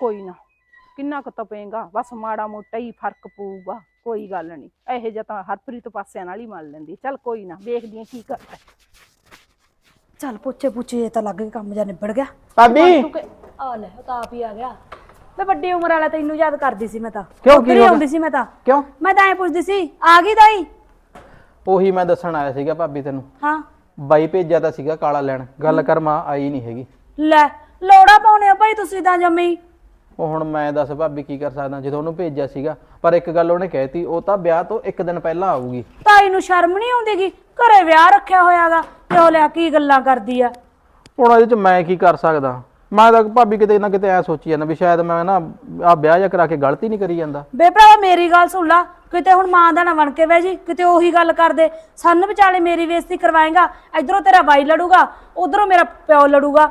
ਕੋਈ ਨਾ ਕਿੰਨਾ ਕੁ ਤਪੇਗਾ ਬਸ ਮਾੜਾ ਮੋਟਾ ਹੀ ਫ਼ਰਕ ਪਊਗਾ ਕੋਈ ਗੱਲ ਨਹੀਂ। ਇਹੋ ਜਿਹਾ ਤਾਂ ਹਰਪ੍ਰੀਤ ਪਾਸਿਆਂ ਨਾਲ ਹੀ ਮੰਨ ਲੈਂਦੀ। ਚੱਲ ਕੋਈ ਨਾ ਵੇਖਦੀ ਆਂ ਕੀ ਕਰਦਾ ਚੱਲ ਪੁੱਛੇ ਪੁੱਛੇ ਤਾਂ ਲੱਗ ਗਿਆ ਕੰਮ ਜਾਂ ਨਿਬੜ ਗਿਆ। ਭਾਬੀ? ਤੂੰ ਕਿ- ਆ ਲੈ ਉਹ ਤਾਂ ਆਪ ਹੀ ਆ ਗਿਆ। ਮੈਂ ਵੱਡੀ ਉਮਰ ਵਾਲਾ ਤੈਨੂੰ ਯਾਦ ਕਰਦੀ ਸੀ ਮੈਂ ਤਾਂ। ਕਿਉਂ? ਕੀ ਹੀ ਹੋ ਗਿਆ? ਆਉਂਦੀ ਸੀ ਮੈਂ ਤਾਂ। ਕਿਉਂ? ਮੈਂ ਤਾਂ ਐ ਪੁੱਛਦੀ ਸੀ ਆ ਗਈ ਦਾਈ ਉਹੀ ਮੈਂ ਦੱਸਣ ਆਇਆ ਸੀਗਾ ਭਾਬੀ ਤੈਨੂੰ। ਹਾਂ। ਬਾਈ ਭੇਜਿਆ ਤਾਂ ਸੀਗਾ ਕਾਲਾ ਲੈਣ। ਗੱਲ ਕਰ ਮਾਂ ਆਈ ਨਹੀਂ ਹੈਗੀ। ਲੈ ਲੋੜਾ ਪਾਉਣੇ ਹੋ ਭਾਈ ਤੁਸੀਂ ਤਾਂ ਜੰਮੀ। ਉਹ ਹੁਣ ਮੈਂ ਦੱਸ ਭਾਬੀ ਕੀ ਕਰ ਸਕਦਾ ਜਦੋਂ ਉਹਨੂੰ ਭੇਜਿਆ ਸੀਗਾ। ਪਰ ਇੱਕ ਗੱਲ ਉਹਨੇ ਕਹਿਤੀ ਉਹ ਤਾਂ ਵਿਆਹ ਤੋਂ ਇੱਕ ਦਿਨ ਪਹਿਲਾਂ ਆਊਗੀ। ਤਾਈ ਨੂੰ ਸ਼ਰਮ ਨਹੀਂ ਆਉਂਦੀਗੀ ਘਰੇ ਵਿਆਹ ਰੱਖਿਆ ਹੋਇਆਗਾ ਉਹ ਲਿਆ ਕੀ ਗੱਲਾਂ ਕਰਦੀ ਆ? ਹੁਣ ਇਹਦੇ ਚ ਮੈਂ ਕੀ ਕਰ ਸਕਦਾ? ਮੈਂ ਤਾਂ ਭਾਬੀ ਕਿਤੇ ਨਾ ਕਿਤੇ ਐ ਸੋਚੀ ਜਾਂਦਾ ਵੀ ਸ਼ਾਇਦ ਮੈਂ ਨਾ ਆ ਵਿਆਹ ਜਾ ਕਰਾ ਕੇ ਗਲਤੀ ਨਹੀਂ ਕਰੀ ਜਾਂਦਾ। ਬੇ ਭਰਾਵਾ ਮੇਰੀ ਗੱਲ ਸੁਣ ਲਾ ਕਿਤੇ ਹੁਣ ਮਾਂ ਦਾ ਨਾ ਬਣ ਕੇ ਬਹਿ ਜੀ ਕਿਤੇ ਉਹੀ ਗੱਲ ਕਰਦੇ ਸਾਨੂੰ ਵਿਚਾਲੇ ਮੇਰੀ ਬੇਇੱਜ਼ਤੀ ਕਰਵਾਏਗਾ ਇਧਰੋਂ ਤੇਰਾ ਬਾਈ ਲੜੂਗਾ ਉਧਰੋਂ ਮੇਰਾ ਪਿਓ ਲੜੂਗਾ।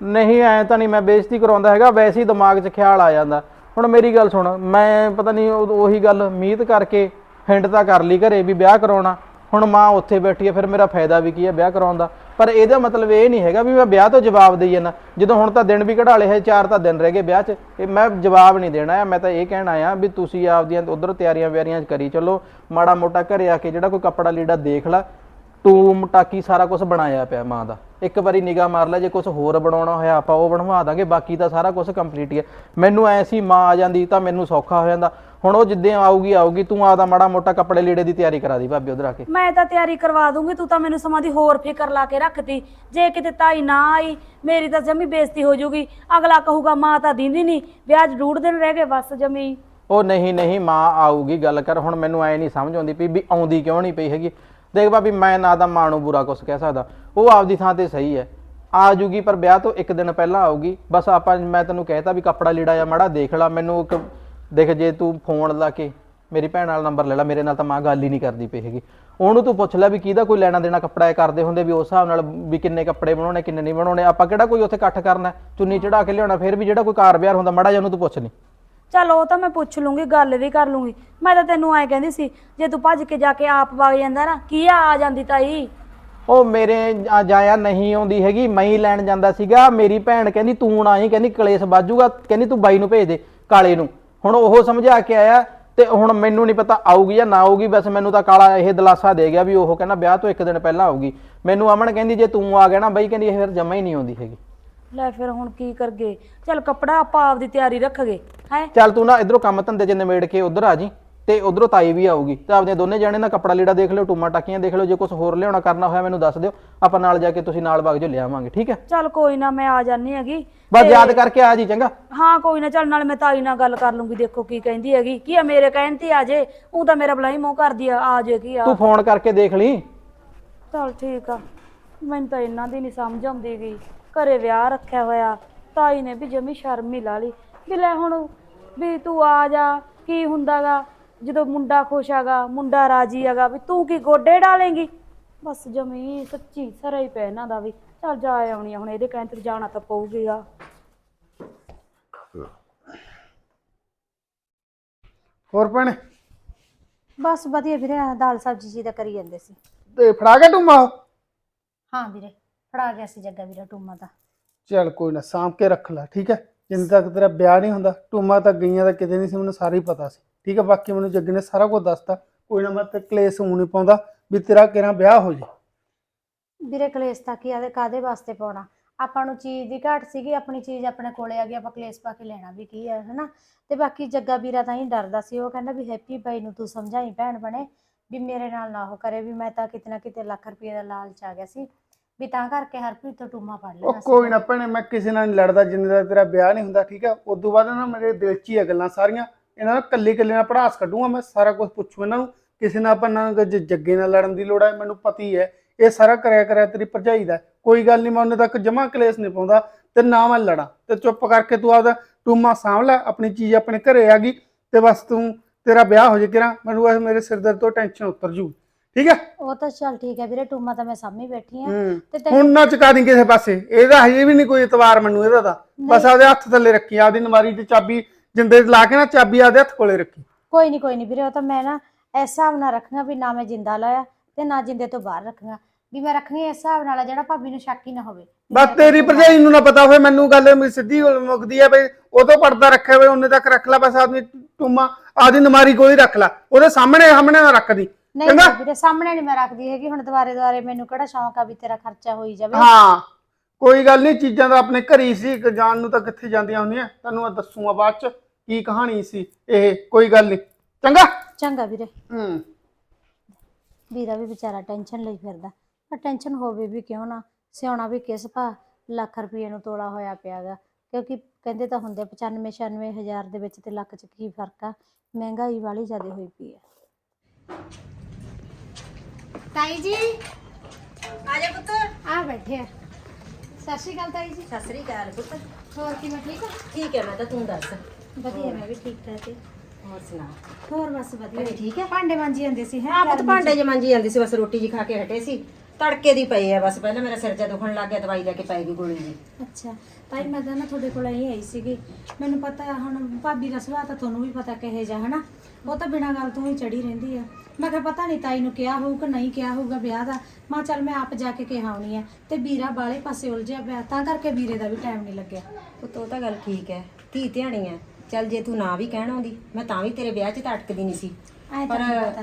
ਨਹੀਂ ਐ ਤਾਂ ਨਹੀਂ ਮੈਂ ਬੇਇੱਜ਼ਤੀ ਕਰਾਉਂਦਾ ਹੈਗਾ ਵੈਸੇ ਹੀ ਦਿਮਾਗ 'ਚ ਖਿਆਲ ਆ ਜਾਂਦਾ। ਹੁਣ ਮੇਰੀ ਗੱਲ ਸੁਣ ਮੈਂ ਪਤਾ ਨਹੀਂ ਉਹ- ਗੱਲ ਉਮੀਦ ਕਰਕੇ ਹਿੰਟ ਤਾਂ ਕਰ ਲਈ ਘਰੇ ਵੀ ਵਿਆਹ ਕਰਾਉਣਾ। ਹੁਣ ਮਾਂ ਉੱਥੇ ਬੈਠੀ ਹੈ ਫਿਰ ਮੇਰਾ ਫਾਇਦਾ ਵੀ ਕੀ ਹੈ ਵਿਆਹ ਕਰਾਉਣ ਦਾ? ਪਰ ਇਹਦਾ ਮਤਲਬ ਇਹ ਨਹੀਂ ਹੈਗਾ ਵੀ ਮੈਂ ਵਿਆਹ ਤੋਂ ਜਵਾਬ ਦੇਈ ਜਾਂਦਾ। ਜਦੋਂ ਹੁਣ ਤਾਂ ਦਿਨ ਵੀ ਕਢਾ ਲਏ ਹੈ, ਚਾਰ ਤਾਂ ਦਿਨ ਰਹਿ ਗਏ ਵਿਆਹ 'ਚ, ਇਹ ਮੈਂ ਜਵਾਬ ਨਹੀਂ ਦੇਣਾ ਆ। ਮੈਂ ਤਾਂ ਇਹ ਕਹਿਣਾ ਆ ਵੀ ਤੁਸੀਂ ਆਪਦੀਆਂ ਉਧਰ ਤਿਆਰੀਆਂ ਵਿਆਰੀਆਂ ਕਰੀ ਚੱਲੋ। ਮਾੜਾ ਮੋਟਾ ਘਰੇ ਆ ਕੇ ਜਿਹੜਾ ਕੋਈ ਕੱਪੜਾ ਲੀੜਾ ਦੇਖ ਲਾ। ਟੂਮ ਟਾਕੀ ਸਾਰਾ ਕੁਝ ਬਣਾਇਆ ਪਿਆ ਮਾਂ ਦਾ। ਇੱਕ ਵਾਰੀ ਨਿਗਾਹ ਮਾਰ ਲੈ, ਜੇ ਕੁਝ ਹੋਰ ਬਣਾਉਣਾ ਹੋਇਆ ਆਪਾਂ ਉਹ ਬਣਵਾ ਦਾਂਗੇ, ਬਾਕੀ ਤਾਂ ਸਾਰਾ ਕੁਝ ਕੰਪਲੀਟ ਹੀ ਹੈ। ਮੈਨੂੰ ਐ ਸੀ ਮਾਂ ਆ ਜਾਂਦੀ ਤਾਂ ਮੈਨੂੰ ਸੌਖਾ ਹੋ ਜਾਂਦਾ। ਹੁਣ ਉਹ ਜਿੱਦਾਂ ਆਊਗੀ ਆਊਗੀ ਤੂੰ ਆਦਾ ਮਾੜਾ ਮੋਟਾ ਕੱਪੜੇ ਲੀੜੇ ਦੀ ਤਿਆਰੀ ਕਰਾ ਦੀ ਭਾਬੀ ਉਧਰ ਆ ਕੇ। ਮੈਂ ਤਾਂ ਤਿਆਰੀ ਕਰਵਾ ਦੂੰਗੀ ਤੂੰ ਤਾਂ ਮੈਨੂੰ ਸਮਾਂ ਦੀ ਹੋਰ ਫਿਕਰ ਲਾ ਕੇ ਰੱਖਤੀ। ਜੇ ਕਿਤੇ ਤਾਈ ਨਾ ਆਈ ਮੇਰੀ ਤਾਂ ਜਮੀ ਬੇਇੱਜ਼ਤੀ ਹੋ ਜਾਊਗੀ ਅਗਲਾ ਕਹੂਗਾ ਮਾਂ ਤਾਂ ਦਿੰਦੀ ਨਹੀਂ ਵਿਆਹ ਡੂਢ ਦਿਨ ਰਹਿ ਗਏ ਬਸ ਜਮੀ। ਉਹ ਨਹੀਂ ਨਹੀਂ ਮਾਂ ਆਊਗੀ ਗੱਲ ਕਰ ਹੁਣ ਮੈਨੂੰ ਐ ਨਹੀਂ ਸਮਝ ਆਉਂਦੀ ਪਈ ਵੀ ਆਉਂਦੀ ਕਿਉਂ ਨਹੀਂ ਪਈ ਹੈਗੀ। ਦੇਖ ਭਾਬੀ ਮੈਂ ਨਾ ਤਾਂ ਮਾਂ ਨੂੰ ਬੁਰਾ ਕੁਝ ਕਹਿ ਸਕਦਾ। ਉਹ ਆਪਦੀ ਥਾਂ ਤੇ ਸਹੀ ਹੈ। ਆ ਜੂਗੀ ਪਰ ਵਿਆਹ ਤੋਂ ਇੱਕ ਦਿਨ ਪਹਿਲਾਂ ਆਊਗੀ। ਬਸ ਆਪਾਂ ਮੈਂ ਤੈਨੂੰ ਕਹਿਤਾ ਵੀ ਕੱਪੜਾ ਲੀੜਾ ਜਾਂ ਮਾੜਾ ਦੇਖ ਲੈ ਮੈਨੂੰ ਇੱਕ ਦੇਖ ਜੇ ਤੂੰ ਫੋਨ ਲਾ ਕੇ ਮੇਰੀ ਭੈਣ ਨਾਲ ਨੰਬਰ ਲੈ ਲੈ ਮੇਰੇ ਨਾਲ ਤਾਂ ਮਾਂ ਗੱਲ ਹੀ ਨਹੀਂ ਕਰਦੀ ਪਈ ਹੈਗੀ। ਉਹਨੂੰ ਤੂੰ ਪੁੱਛ ਲੈ ਵੀ ਕਿਹਦਾ ਕੋਈ ਲੈਣਾ ਦੇਣਾ ਕੱਪੜਾ ਇਹ ਕਰਦੇ ਹੁੰਦੇ ਵੀ ਉਸ ਹਿਸਾਬ ਨਾਲ ਵੀ ਕਿੰਨੇ ਕੱਪੜੇ ਬਣਾਉਣੇ ਕਿੰਨੇ ਨਹੀਂ ਬਣਾਉਣੇ ਆਪਾਂ ਕਿਹੜਾ ਕੋਈ ਉੱਥੇ ਇਕੱਠ ਕਰਨਾ? ਚੁੰਨੀ ਚੜਾ ਕੇ ਲਿਆਉਣਾ ਫਿਰ ਵੀ ਜਿਹੜਾ ਕੋਈ ਕਾਰ ਵਿਆਹ ਹੁੰਦਾ ਮਾੜਾ ਜਿਹਾ ਉਹਨੂੰ ਤੂੰ ਪੁੱਛ ਲਈ ਚੱਲ ਉਹ ਤਾਂ ਮੈਂ ਪੁੱਛ ਲੂੰਗੀ ਗੱਲ ਵੀ ਕਰ ਲੂੰਗੀ। ਮੈਂ ਤਾਂ ਤੈਨੂੰ ਐ ਕਹਿੰਦੀ ਸੀ ਜੇ ਤੂੰ ਭੱਜ ਕੇ ਜਾ ਕੇ ਆਪ ਵਗ ਜਾਂਦਾ ਨਾ ਕੀ ਆ ਆ ਜਾਂਦੀ ਤਾਈ? ਉਹ ਮੇਰੇ ਆ ਜਾਇਆ ਨਹੀਂ ਆਉਂਦੀ ਹੈਗੀ ਮੈਂ ਹੀ ਲੈਣ ਜਾਂਦਾ ਸੀਗਾ ਮੇਰੀ ਭੈਣ ਕਹਿੰਦੀ ਤੂੰ ਨਾ ਆਈ ਕਹਿੰਦੀ ਕਲੇਸ਼ ਬਾਜੂਗਾ ਕਹਿੰਦੀ ਤੂੰ ਬਾਈ ਨੂੰ ਭੇਜ ਦੇ ਕਾਲੇ ਨੂੰ। ਹੁਣ ਉਹ ਸਮਝਾ ਕੇ ਆਇਆ ਤੇ ਹੁਣ ਮੈਨੂੰ ਨਹੀਂ ਪਤਾ ਆਊਗੀ ਜਾਂ ਨਾ ਆਊਗੀ। ਬਸ ਮੈਨੂੰ ਤਾਂ ਕਾਲਾ ਇਹ ਦਿਲਾਸਾ ਦੇ ਗਿਆ ਵੀ ਉਹ ਕਹਿੰਦਾ ਵਿਆਹ ਤੋਂ ਇੱਕ ਦਿਨ ਪਹਿਲਾਂ ਆਊਗੀ। ਮੈਨੂੰ ਅਮਨ ਕਹਿੰਦੀ ਜੇ ਤੂੰ ਆ ਗਿਆ ਨਾ ਬਾਈ ਕਹਿੰਦੀ ਇਹ ਫਿਰ ਜਮਾ ਹੀ ਨਹੀਂ ਆਉਂਦੀ ਹੈਗੀ। ਲੈ ਫਿਰ ਹੁਣ ਕੀ ਕਰਗੇ? ਚੱਲ ਕੱਪੜਾ ਆਪਾਂ ਆਪਦੀ ਤਿਆਰੀ ਰੱਖਗੇ ਹੈ? ਚੱਲ ਤੂੰ ਨਾ ਇਧਰੋਂ ਕੰਮ ਧੰਦੇ ਚ ਨਿਬੇੜ ਕੇ ਉਧਰ ਆ ਜੀ। ਤੇ ਉਧਰੋਂ ਤਾਈ ਵੀ ਆਊਗੀ। ਤੇ ਆਪਦੇ ਦੋਨੇ ਜਾਣੇ ਦਾ ਕੱਪੜਾ ਲੀੜਾ ਦੇਖ ਲਿਓ ਟੂਮਾ ਟਾਕੀਆਂ ਦੇਖ ਲਿਓ ਜੇ ਕੁਝ ਹੋਰ ਲਿਆਉਣਾ ਕਰਨਾ ਹੋਇਆ ਮੈਨੂੰ ਦੱਸ ਦਿਓ। ਆਪਾਂ ਨਾਲ ਜਾ ਕੇ ਤੁਸੀਂ ਨਾਲ ਵਗ ਜੋ ਲਿਆਵਾਂਗੇ ਠੀਕ ਹੈ? ਚੱਲ ਕੋਈ ਨਾ ਮੈਂ ਆ ਜਾਨੀ ਹੈਗੀ। ਬਸ ਯਾਦ ਕਰਕੇ ਆ ਜੀ ਚੰਗਾ? ਹਾਂ ਕੋਈ ਨਾ ਚੱਲ ਨਾਲ ਮੈਂ ਤਾਈ ਨਾਲ ਗੱਲ ਕਰ ਲੂੰਗੀ ਦੇਖੋ ਕੀ ਕਹਿੰਦੀ ਹੈਗੀ। ਕੀ ਆ ਮੇਰੇ ਕਹਿਣ ਤੇ ਆ ਜੇ ਉਹ ਤਾਂ ਮੇਰਾ ਬਲਾਈ ਮੂੰਹ ਕਰਦੀ ਆ ਆ ਜੇ ਕੀ ਆ। ਤੂੰ ਫੋਨ ਕਰਕੇ ਦੇਖ ਲਈ। ਚੱਲ ਠੀਕ ਆ। ਮੈਨੂੰ ਤਾਂ ਇਹਨਾਂ ਦੀ ਨਹੀਂ ਸਮਝ ਆਉਂਦੀ ਗਈ ਘਰੇ ਵਿਆਹ ਰੱਖਿਆ ਹੋਇਆ ਤਾਈ ਨੇ ਵੀ ਜਮੀ ਸ਼ਰਮ ਹੀ ਲਾ ਲਈ। ਵੀ ਲੈ ਹੁਣ ਵੀ ਤੂੰ ਆ ਜਾ ਕੀ ਹੁੰਦਾਗਾ? ਜਦੋਂ ਮੁੰਡਾ ਖੁਸ਼ ਹੈਗਾ ਮੁੰਡਾ ਰਾਜੀ ਹੈਗਾ ਵੀ ਤੂੰ ਕੀ ਗੋਡੇ ਡਾਲੇਂਗੀ? ਬਸ ਜਮੀ ਸੱਚੀ ਸਰਾ ਹੀ ਇਹਨਾਂ ਦਾ ਵੀ। ਚੱਲ ਜਾ ਆਉਣੀ ਆ ਹੁਣ ਇਹਦੇ ਕਹਿਣ ਤੇ ਜਾਣਾ ਤਾਂ ਪਊਗੀਗਾ। ਹੋਰ ਭੈਣੇ? ਬਸ ਵਧੀਆ ਵੀਰੇ ਦਾਲ ਸਬਜ਼ੀ ਜੀ ਦਾ ਕਰੀ ਜਾਂਦੇ ਸੀ। ਤੇ ਫੜਾ ਗਿਆ ਟੂਮਾ? ਹਾਂ ਵੀਰੇ ਫੜਾ ਗਿਆ ਸੀ ਜੱਗਾ ਵੀਰਾ ਟੂਮਾ ਦਾ ਚੱਲ ਕੋਈ ਨਾ ਸਾਂਭ ਕੇ ਰੱਖ ਲੈ ਠੀਕ ਹੈ? ਜਿੰਨ ਤੱਕ ਤੇਰਾ ਵਿਆਹ ਨਹੀਂ ਹੁੰਦਾ ਟੂਮਾ ਤੱਕ ਗਈਆਂ ਤਾਂ ਕਿਤੇ ਨਹੀਂ ਸੀ ਮੈਨੂੰ ਸਾਰਾ ਹੀ ਪਤਾ ਸੀ। ਠੀਕ ਹੈ ਬਾਕੀ ਮੈਨੂੰ ਜੱਗ ਨੇ ਸਾਰਾ ਕੁਝ ਦੱਸਤਾ। ਕੋਈ ਨਾ ਮੈਂ ਤੇ ਕਲੇਸ਼ ਹੋਣ ਨਹੀਂ ਪਾਉਂਦਾ ਵੀ ਤੇਰਾ ਕਿਹੜਾ ਵਿਆਹ ਹੋ ਜੇ। ਵੀਰੇ ਕਲੇਸ਼ ਤਾਂ ਕੀ ਆਦੇ ਕਾਦੇ ਵਾਸਤੇ ਪਾਉਣਾ? ਆਪਾਂ ਨੂੰ ਚੀਜ਼ ਦੀ ਘਾਟ ਸੀਗੀ ਆਪਣੀ ਚੀਜ਼ ਆਪਣੇ ਕੋਲੇ ਆ ਗਈ ਆਪਾਂ ਕਲੇਸ਼ ਪਾ ਕੇ ਲੈਣਾ ਵੀ ਕੀ ਹੈ ਹਨਾ? ਤੇ ਬਾਕੀ ਜੱਗਾ ਵੀਰਾ ਤਾਂ ਹੀ ਡਰਦਾ ਸੀ ਉਹ ਕਹਿੰਦਾ ਵੀ ਹੈਪੀ ਬਾਈ ਨੂੰ ਤੂੰ ਸਮਝਾਈ ਭੈਣ ਬਣੇ ਵੀ ਮੇਰੇ ਨਾਲ ਨਾ ਉਹ ਕਰੇ ਵੀ ਮੈਂ ਤਾਂ ਕਿਤੇ ਨਾ ਕਿਤੇ ਲੱਖ ਰੁਪਏ ਦਾ ਲਾਲਚ ਆ ਗਿਆ ਸੀ ਵੀ ਤਾਂ ਕਰਕੇ ਹਰਪ੍ਰੀਤ ਤੋਂ ਟੂਮਾ ਫੜ ਲੈਣਾ ਉਹ ਕੋਈ ਨਾ ਭੈਣੇ ਮੈਂ ਕਿਸੇ ਨਾਲ ਨਹੀਂ ਲੜਦਾ ਜਿੰਨੇ ਦਾ ਤੇਰਾ ਵਿਆਹ ਨਹੀਂ ਹੁੰਦਾ ਠੀਕ ਹੈ ਉਸ ਤੋਂ ਬਾਅਦ ਨਾ ਮੇਰੇ ਦਿਲ 'ਚ ਹੀ ਆ ਗੱਲਾਂ ਸਾਰੀਆਂ। ਇਹਨਾਂ ਨੂੰ ਕੱਲੀ ਕੱਲੀ ਨਾਲ ਪੜਾਸ ਕੱਢੂਗਾ ਮੈਂ ਸਾਰਾ ਕੁਝ ਪੁੱਛੂ ਇਹਨਾਂ ਨੂੰ। ਕਿਸੇ ਨਾਲ ਆਪਾਂ ਨਾ ਜ- ਜੱਗੇ ਨਾਲ ਲੜਨ ਦੀ ਲੋੜ ਹੈ ਮੈਨੂੰ ਪਤੀ ਹੈ। ਇਹ ਸਾਰਾ ਕਰਿਆ ਕਰਿਆ ਤੇਰੀ ਭਰਜਾਈ ਦਾ ਹੈ। ਕੋਈ ਗੱਲ ਨਹੀਂ ਮੈਂ ਉਹਨੇ ਤੱਕ ਜਮਾ ਕਲੇਸ਼ ਨਹੀਂ ਪਾਉਂਦਾ ਤੇ ਨਾ ਮੈਂ ਲੜਾਂ। ਤੇ ਚੁੱਪ ਕਰਕੇ ਤੂੰ ਆਪਦਾ ਟੂਮਾ ਸਾਂਭ ਲੈ ਆਪਣੀ ਚੀਜ਼ ਆਪਣੇ ਘਰੇ ਆ ਗਈ ਤੇ ਬਸ ਤੂੰ ਤੇਰਾ ਵਿਆਹ ਹੋ ਜੇ ਕਿਰਾ ਮੈਨੂੰ ਬਸ ਮੇਰੇ ਸਿਰ ਦਰਦ ਤੋਂ ਟੈਨਸ਼ਨ ਉਤਰ ਜੂ। ਠੀਕ ਹੈ? ਉਹ ਤਾਂ ਚੱਲ ਠੀਕ ਹੈ ਵੀਰੇ ਟੂਮਾ ਤਾਂ ਮੈਂ ਸਾਹਮਣੇ ਬੈਠੀ ਆ ਹੂੰ। ਤੇ ਤੈਨੂੰ ਹੁਣ ਨਾ ਚੁਕਾ ਦੀ ਕਿਸੇ ਪਾਸੇ। ਇਹਦਾ ਹਜੇ ਵੀ ਨਹੀਂ ਕੋਈ ਇਤਵਾਰ ਮੈਨੂੰ ਇਹਦਾ ਤਾਂ ਬਸ ਆਪਦੇ ਹੱਥ ਥੱਲੇ ਰੱਖੀ ਆਪਦੀ ਨਮਾਰੀ 'ਚ ਚਾਬੀ ਜਿੰਦੇ ਲਾ ਕੇ ਨਾ ਚਾਬੀ ਆਪਦੇ ਹੱਥ ਕੋਲੇ ਰੱਖੀ। ਕੋਈ ਨਹੀਂ ਕੋਈ ਨਹੀਂ ਵੀਰੇ ਉਹ ਤਾਂ ਮੈਂ ਨਾ ਇਸ ਹਿਸਾਬ ਨਾਲ ਰੱਖਾਂਗਾ ਵੀ ਨਾ ਮੈਂ ਜਿੰਦਾ ਲਾਇਆ ਤੇ ਨਾ ਜਿੰਦੇ ਤੋਂ ਬਾਹਰ ਰੱਖਾਂਗਾ ਵੀ ਮੈਂ ਰੱਖਣੀ ਇਸ ਹਿਸਾਬ ਨਾਲ ਆ ਜਿਹੜਾ ਭਾਬੀ ਨੂੰ ਸ਼ੱਕ ਹੀ ਨਾ ਹੋਵੇ। ਬਸ ਤੇਰੀ ਭਰਜਾਈ ਨੂੰ ਨਾ ਪਤਾ ਹੋਵੇ ਮੈਨੂੰ ਗੱਲ ਮੇਰੀ ਸਿੱਧੀ ਗੱਲ ਮੁੱਕਦੀ ਹੈ ਬਈ ਉਹ ਤੋਂ ਪਰਦਾ ਰੱਖਿਆ ਹੋਵੇ ਉਹਨੇ ਤੱਕ ਰੱਖ ਲੈ ਬਸ ਆਪਣੀ ਟੂਮਾ ਆਪਦੀ ਨਮਾਰੀ ਕੋਲ ਹੀ ਰੱਖ ਲੈ। ਉਹਦੇ ਸਾਹਮਣੇ ਸਾਹਮਣੇ ਨਾ ਰੱਖਦੀ ਨਹੀਂ ਚੰਗਾ? ਵੀਰੇ ਸਾਹਮਣੇ ਨਹੀਂ ਮੈਂ ਰੱਖਦੀ ਹੈਗੀ ਹੁਣ ਦੁਬਾਰੇ ਦੁਬਾਰੇ ਮੈਨੂੰ ਕਿਹੜਾ ਸ਼ੌਂਕ ਆ ਵੀ ਤੇਰਾ ਖਰਚਾ ਹੋਈ ਜਾਵੇ? ਹਾਂ ਕੋਈ ਗੱਲ ਨਹੀਂ ਚੀਜ਼ਾਂ ਤਾਂ ਆਪਣੇ ਘਰੀ ਸੀ ਜਾਣ ਨੂੰ ਤਾਂ ਕਿੱਥੇ ਜਾਂਦੀਆਂ ਹੁੰਦੀਆਂ ਤੈਨੂੰ ਮੈਂ ਦੱਸੂਗਾ ਬਾਅਦ ਚ। ਕੀ ਕਹਾਣੀ ਸੀ? ਇਹ ਕੋਈ ਗੱਲ ਨਹੀਂ। ਚੰਗਾ? ਚੰਗਾ ਵੀਰੇ। ਹੂੰ। ਵੀਰਾ ਵੀ ਵਿਚਾਰਾ ਟੈਨਸ਼ਨ ਲਈ ਫਿਰਦਾ। ਪਰ ਟੈਨਸ਼ਨ ਹੋਵੇ ਵੀ ਕਿਉਂ ਨਾ? ਸਿਆਉਣਾ ਵੀ ਕਿਸ ਭਾ ਲੱਖ ਰੁਪਏ ਨੂੰ ਤੋਲਾ ਹੋਇਆ ਪਿਆਗਾ। ਕਿਉਂਕਿ ਕਹਿੰਦੇ ਤਾਂ ਹੁੰਦੇ 95 96 ਹਜ਼ਾਰ ਦੇ ਵਿੱਚ ਤੇ ਲੱਖ ਚ ਕੀ ਫ਼ਰਕ ਆ? ਮਹਿੰਗਾਈ ਵਾਲੀ ਜ਼ਿਆਦਾ ਹੋਈ ਪਈ ਆ। ਤਾਈ ਜੀ ਆ ਜਾ ਪੁੱਤ। ਆ ਬੈਠੇ ਆ। ਸਤਿ ਸ਼੍ਰੀ ਅਕਾਲ ਤਾਈ ਜੀ। ਸਤਿ ਸ੍ਰੀ ਅਕਾਲ ਪੁੱਤ। ਹੋਰ ਕਿਵੇਂ ਠੀਕ ਆ ਠੀਕ ਹੈ ਮੈਂ ਤਾਂ ਤੂੰ ਦੱਸ। ਵਧੀਆ ਮੈਂ ਵੀ ਠੀਕ ਠਾਕ ਹੋਰ ਸੁਣਾ? ਹੋਰ ਬਸ ਵਧੀਆ। ਠੀਕ ਹੈ? ਭਾਂਡੇ ਮਾਂਜੀ ਜਾਂਦੇ ਸੀ ਹੈ? ਹਾਂ ਪੁੱਤ ਭਾਂਡੇ ਜਮਾਂਜੀ ਜਾਂਦੀ ਸੀ ਬਸ ਰੋਟੀ ਜੀ ਖਾ ਕੇ ਹਟੇ ਸੀ। ਤੜਕੇ ਦੀ ਪਈ ਆ ਬਸ ਪਹਿਲਾਂ ਮੇਰਾ ਸਿਰ ਜਾ ਦੁਖਣ ਲੱਗ ਗਿਆ ਦਵਾਈ ਲੈ ਕੇ ਪੈ ਗਈ ਗੋਲੀ ਜੀ। ਅੱਛਾ ਤਾਈ ਮੈਂ ਤਾਂ ਨਾ ਤੁਹਾਡੇ ਕੋਲ ਹੀ ਆਈ ਸੀਗੀ। ਮੈਨੂੰ ਪਤਾ ਹੈ ਹੁਣ ਭਾਬੀ ਦਾ ਸੁਭਾਅ ਤਾਂ ਤੁਹਾਨੂੰ ਵੀ ਪਤਾ ਕਿਹੇ ਜਾ ਹਨਾ? ਉਹ ਤਾਂ ਬਿਨਾਂ ਗੱਲ ਤੋਂ ਹੀ ਚੜੀ ਰਹਿੰਦੀ ਆ। ਮੈਂ ਕਿਹਾ ਪਤਾ ਨਹੀਂ ਤਾਈ ਨੂੰ ਕਿਹਾ ਹੋਊ ਕਿ ਨਹੀਂ ਕਿਹਾ ਹੋਊਗਾ ਵਿਆਹ ਦਾ। ਮੈਂ ਚੱਲ ਮੈਂ ਆਪ ਜਾ ਕੇ ਕਿਹਾ ਆਉਣੀ ਆ। ਤੇ ਵੀਰਾ ਬਾਲੇ ਪਾਸੇ ਉਲਝਿਆ ਪਿਆ ਤਾਂ ਕਰਕੇ ਵੀਰੇ ਦਾ ਵੀ ਟਾਈਮ ਨਹੀਂ ਲੱਗਿਆ। ਉਹ ਤਾਂ ਗੱਲ ਠੀਕ ਹੈ। ਧੀ ਧਿਆਣੀ ਹੈ ਚੱਲ ਜੇ ਤੂੰ ਨਾ ਵੀ ਕਹਿਣ ਆਉਂਦੀ ਮੈਂ ਤਾਂ ਵੀ ਤੇਰੇ ਵਿਆਹ 'ਚ ਤਾਂ ਅਟਕਦੀ ਨਹੀਂ ਸੀ। ਐ ਪਰ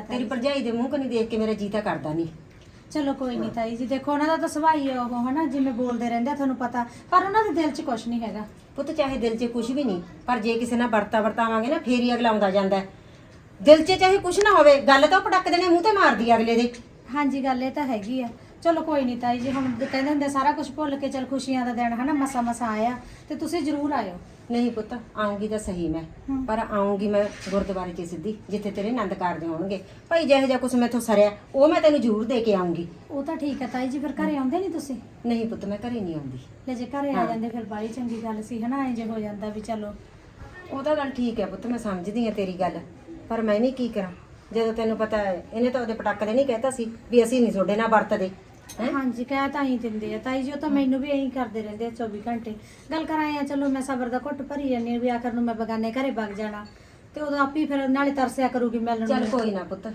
ਤੇਰੀ ਭਰਜਾਈ ਦੇ ਮੂੰਹ ਕਨੀ ਦੇਖ ਕੇ ਮੇਰਾ ਜੀ ਤਾਂ ਕਰਦਾ ਨਹੀਂ। ਚਲੋ ਕੋਈ ਨਹੀਂ ਤਾਈ ਜੀ ਦੇਖੋ ਉਹਨਾਂ ਦਾ ਤਾਂ ਸੁਭਾਅ ਹੀ ਉਹ ਹਨਾ ਜਿਵੇਂ ਬੋਲਦੇ ਰਹਿੰਦੇ ਆ ਤੁਹਾਨੂੰ ਪਤਾ। ਪਰ ਉਹਨਾਂ ਦੇ ਦਿਲ 'ਚ ਕੁਝ ਨਹੀਂ ਹੈਗਾ। ਪੁੱਤ ਚਾਹੇ ਦਿਲ 'ਚ ਕੁਝ ਵੀ ਨਹੀਂ ਪਰ ਜੇ ਕਿਸੇ ਨਾਲ ਵਰਤਾ ਵਰਤਾਵਾਂਗੇ ਨਾ ਫੇਰ ਹੀ ਅਗਲਾ ਆਉਂਦਾ ਜਾਂਦਾ। ਹੈ। ਦਿਲ 'ਚ ਚਾਹੇ ਕੁਝ ਨਾ ਹੋਵੇ ਗੱਲ ਤਾਂ ਉਹ ਪਟਕ ਦੇਣੇ ਮੂੰਹ ਤੇ ਮਾਰਦੀ ਆ ਅਗਲੇ ਦੇ। ਹਾਂਜੀ ਗੱਲ ਇਹ ਤਾਂ ਹੈਗੀ ਆ। ਚਲੋ ਕੋਈ ਨਹੀਂ ਤਾਈ ਜੀ ਹੁਣ ਕਹਿੰਦੇ ਹੁੰਦੇ ਸਾਰਾ ਕੁਝ ਭੁੱਲ ਕੇ ਚਲ ਖੁਸ਼ੀਆਂ ਦਾ ਦਿਨ ਹਨਾ ਮਸਾ ਮਸਾ ਆਇਆ। ਤੇ ਤੁਸੀਂ ਜ਼ਰੂਰ ਆਇਓ। ਨਹੀਂ ਪੁੱਤ ਆਉਂਗੀ ਤਾਂ ਸਹੀ ਮੈਂ ਪਰ ਆਉਂਗੀ ਮੈਂ ਗੁਰਦੁਆਰੇ 'ਚ ਸਿੱਧੀ ਜਿੱਥੇ ਤੇਰੇ ਆਨੰਦ ਕਾਰਜ ਹੋਣਗੇ। ਭਾਈ ਜਿਹੋ ਜਿਹਾ ਕੁਛ ਮੈਥੋਂ ਸਰਿਆ ਉਹ ਮੈਂ ਤੈਨੂੰ ਜ਼ਰੂਰ ਦੇ ਕੇ ਆਉਂਗੀ ਉਹ ਤਾਂ ਠੀਕ ਹੈ ਤਾਈ ਜੀ ਫਿਰ ਘਰੇ ਆਉਂਦੇ ਨਹੀਂ ਤੁਸੀਂ? ਨਹੀਂ ਪੁੱਤ ਮੈਂ ਘਰੇ ਨਹੀਂ ਆਉਂਦੀ। ਲੈ ਜੇ ਘਰੇ ਆ ਜਾਂਦੇ ਫਿਰ ਬਾਲੀ ਚੰਗੀ ਗੱਲ ਸੀ ਹਨਾ ਐਂ ਜੇ ਹੋ ਜਾਂਦਾ ਵੀ ਚਲੋ। ਉਹ ਤਾਂ ਗੱਲ ਠੀਕ ਹੈ ਪੁੱਤ ਮੈਂ ਸਮਝਦੀ ਹਾਂ ਤੇਰੀ ਗੱਲ ਪਰ ਮੈਂ ਵੀ ਕੀ ਕਰਾਂ। ਜਦੋਂ ਤੈਨੂੰ ਪਤਾ ਹੈ ਇਹਨੇ ਤਾਂ ਉਹਦੇ ਪਟਾਕ ਨਹੀਂ ਕਹਿਤਾ ਸੀ ਵੀ ਅਸੀਂ ਨਹੀਂ ਤੁਹਾਡੇ ਨਾਲ ਵਰਤਦੇ। ਹੈਂ? ਹਾਂਜੀ ਕਹਿ ਤਾਂ ਹੀ ਦਿੰਦੇ ਆ। ਤਾਈ ਜੀ ਉਹ ਤਾਂ ਮੈਨੂੰ ਵੀ ਐਂ ਕਰਦੇ ਰਹਿੰਦੇ ਆ 24 ਘੰਟੇ। ਗੱਲ ਕਰਾਏ ਆ ਚਲੋ ਮੈਂ ਸਬਰ ਦਾ ਘੁੱਟ ਭਰੀ ਜਾਂਦੀ ਆ ਵੀ ਆਖਰ ਨੂੰ ਮੈਂ ਬਗਾਨੇ ਘਰੇ ਵਗ ਜਾਣਾ। ਤੇ ਉਦੋਂ ਆਪੀ ਫਿਰ ਨਾਲੇ ਤਰਸਿਆ ਕਰੂਗੀ ਮਿਲਣ ਚੱਲ ਨੂੰ ਕੋਈ ਨਾ। ਪੁੱਤ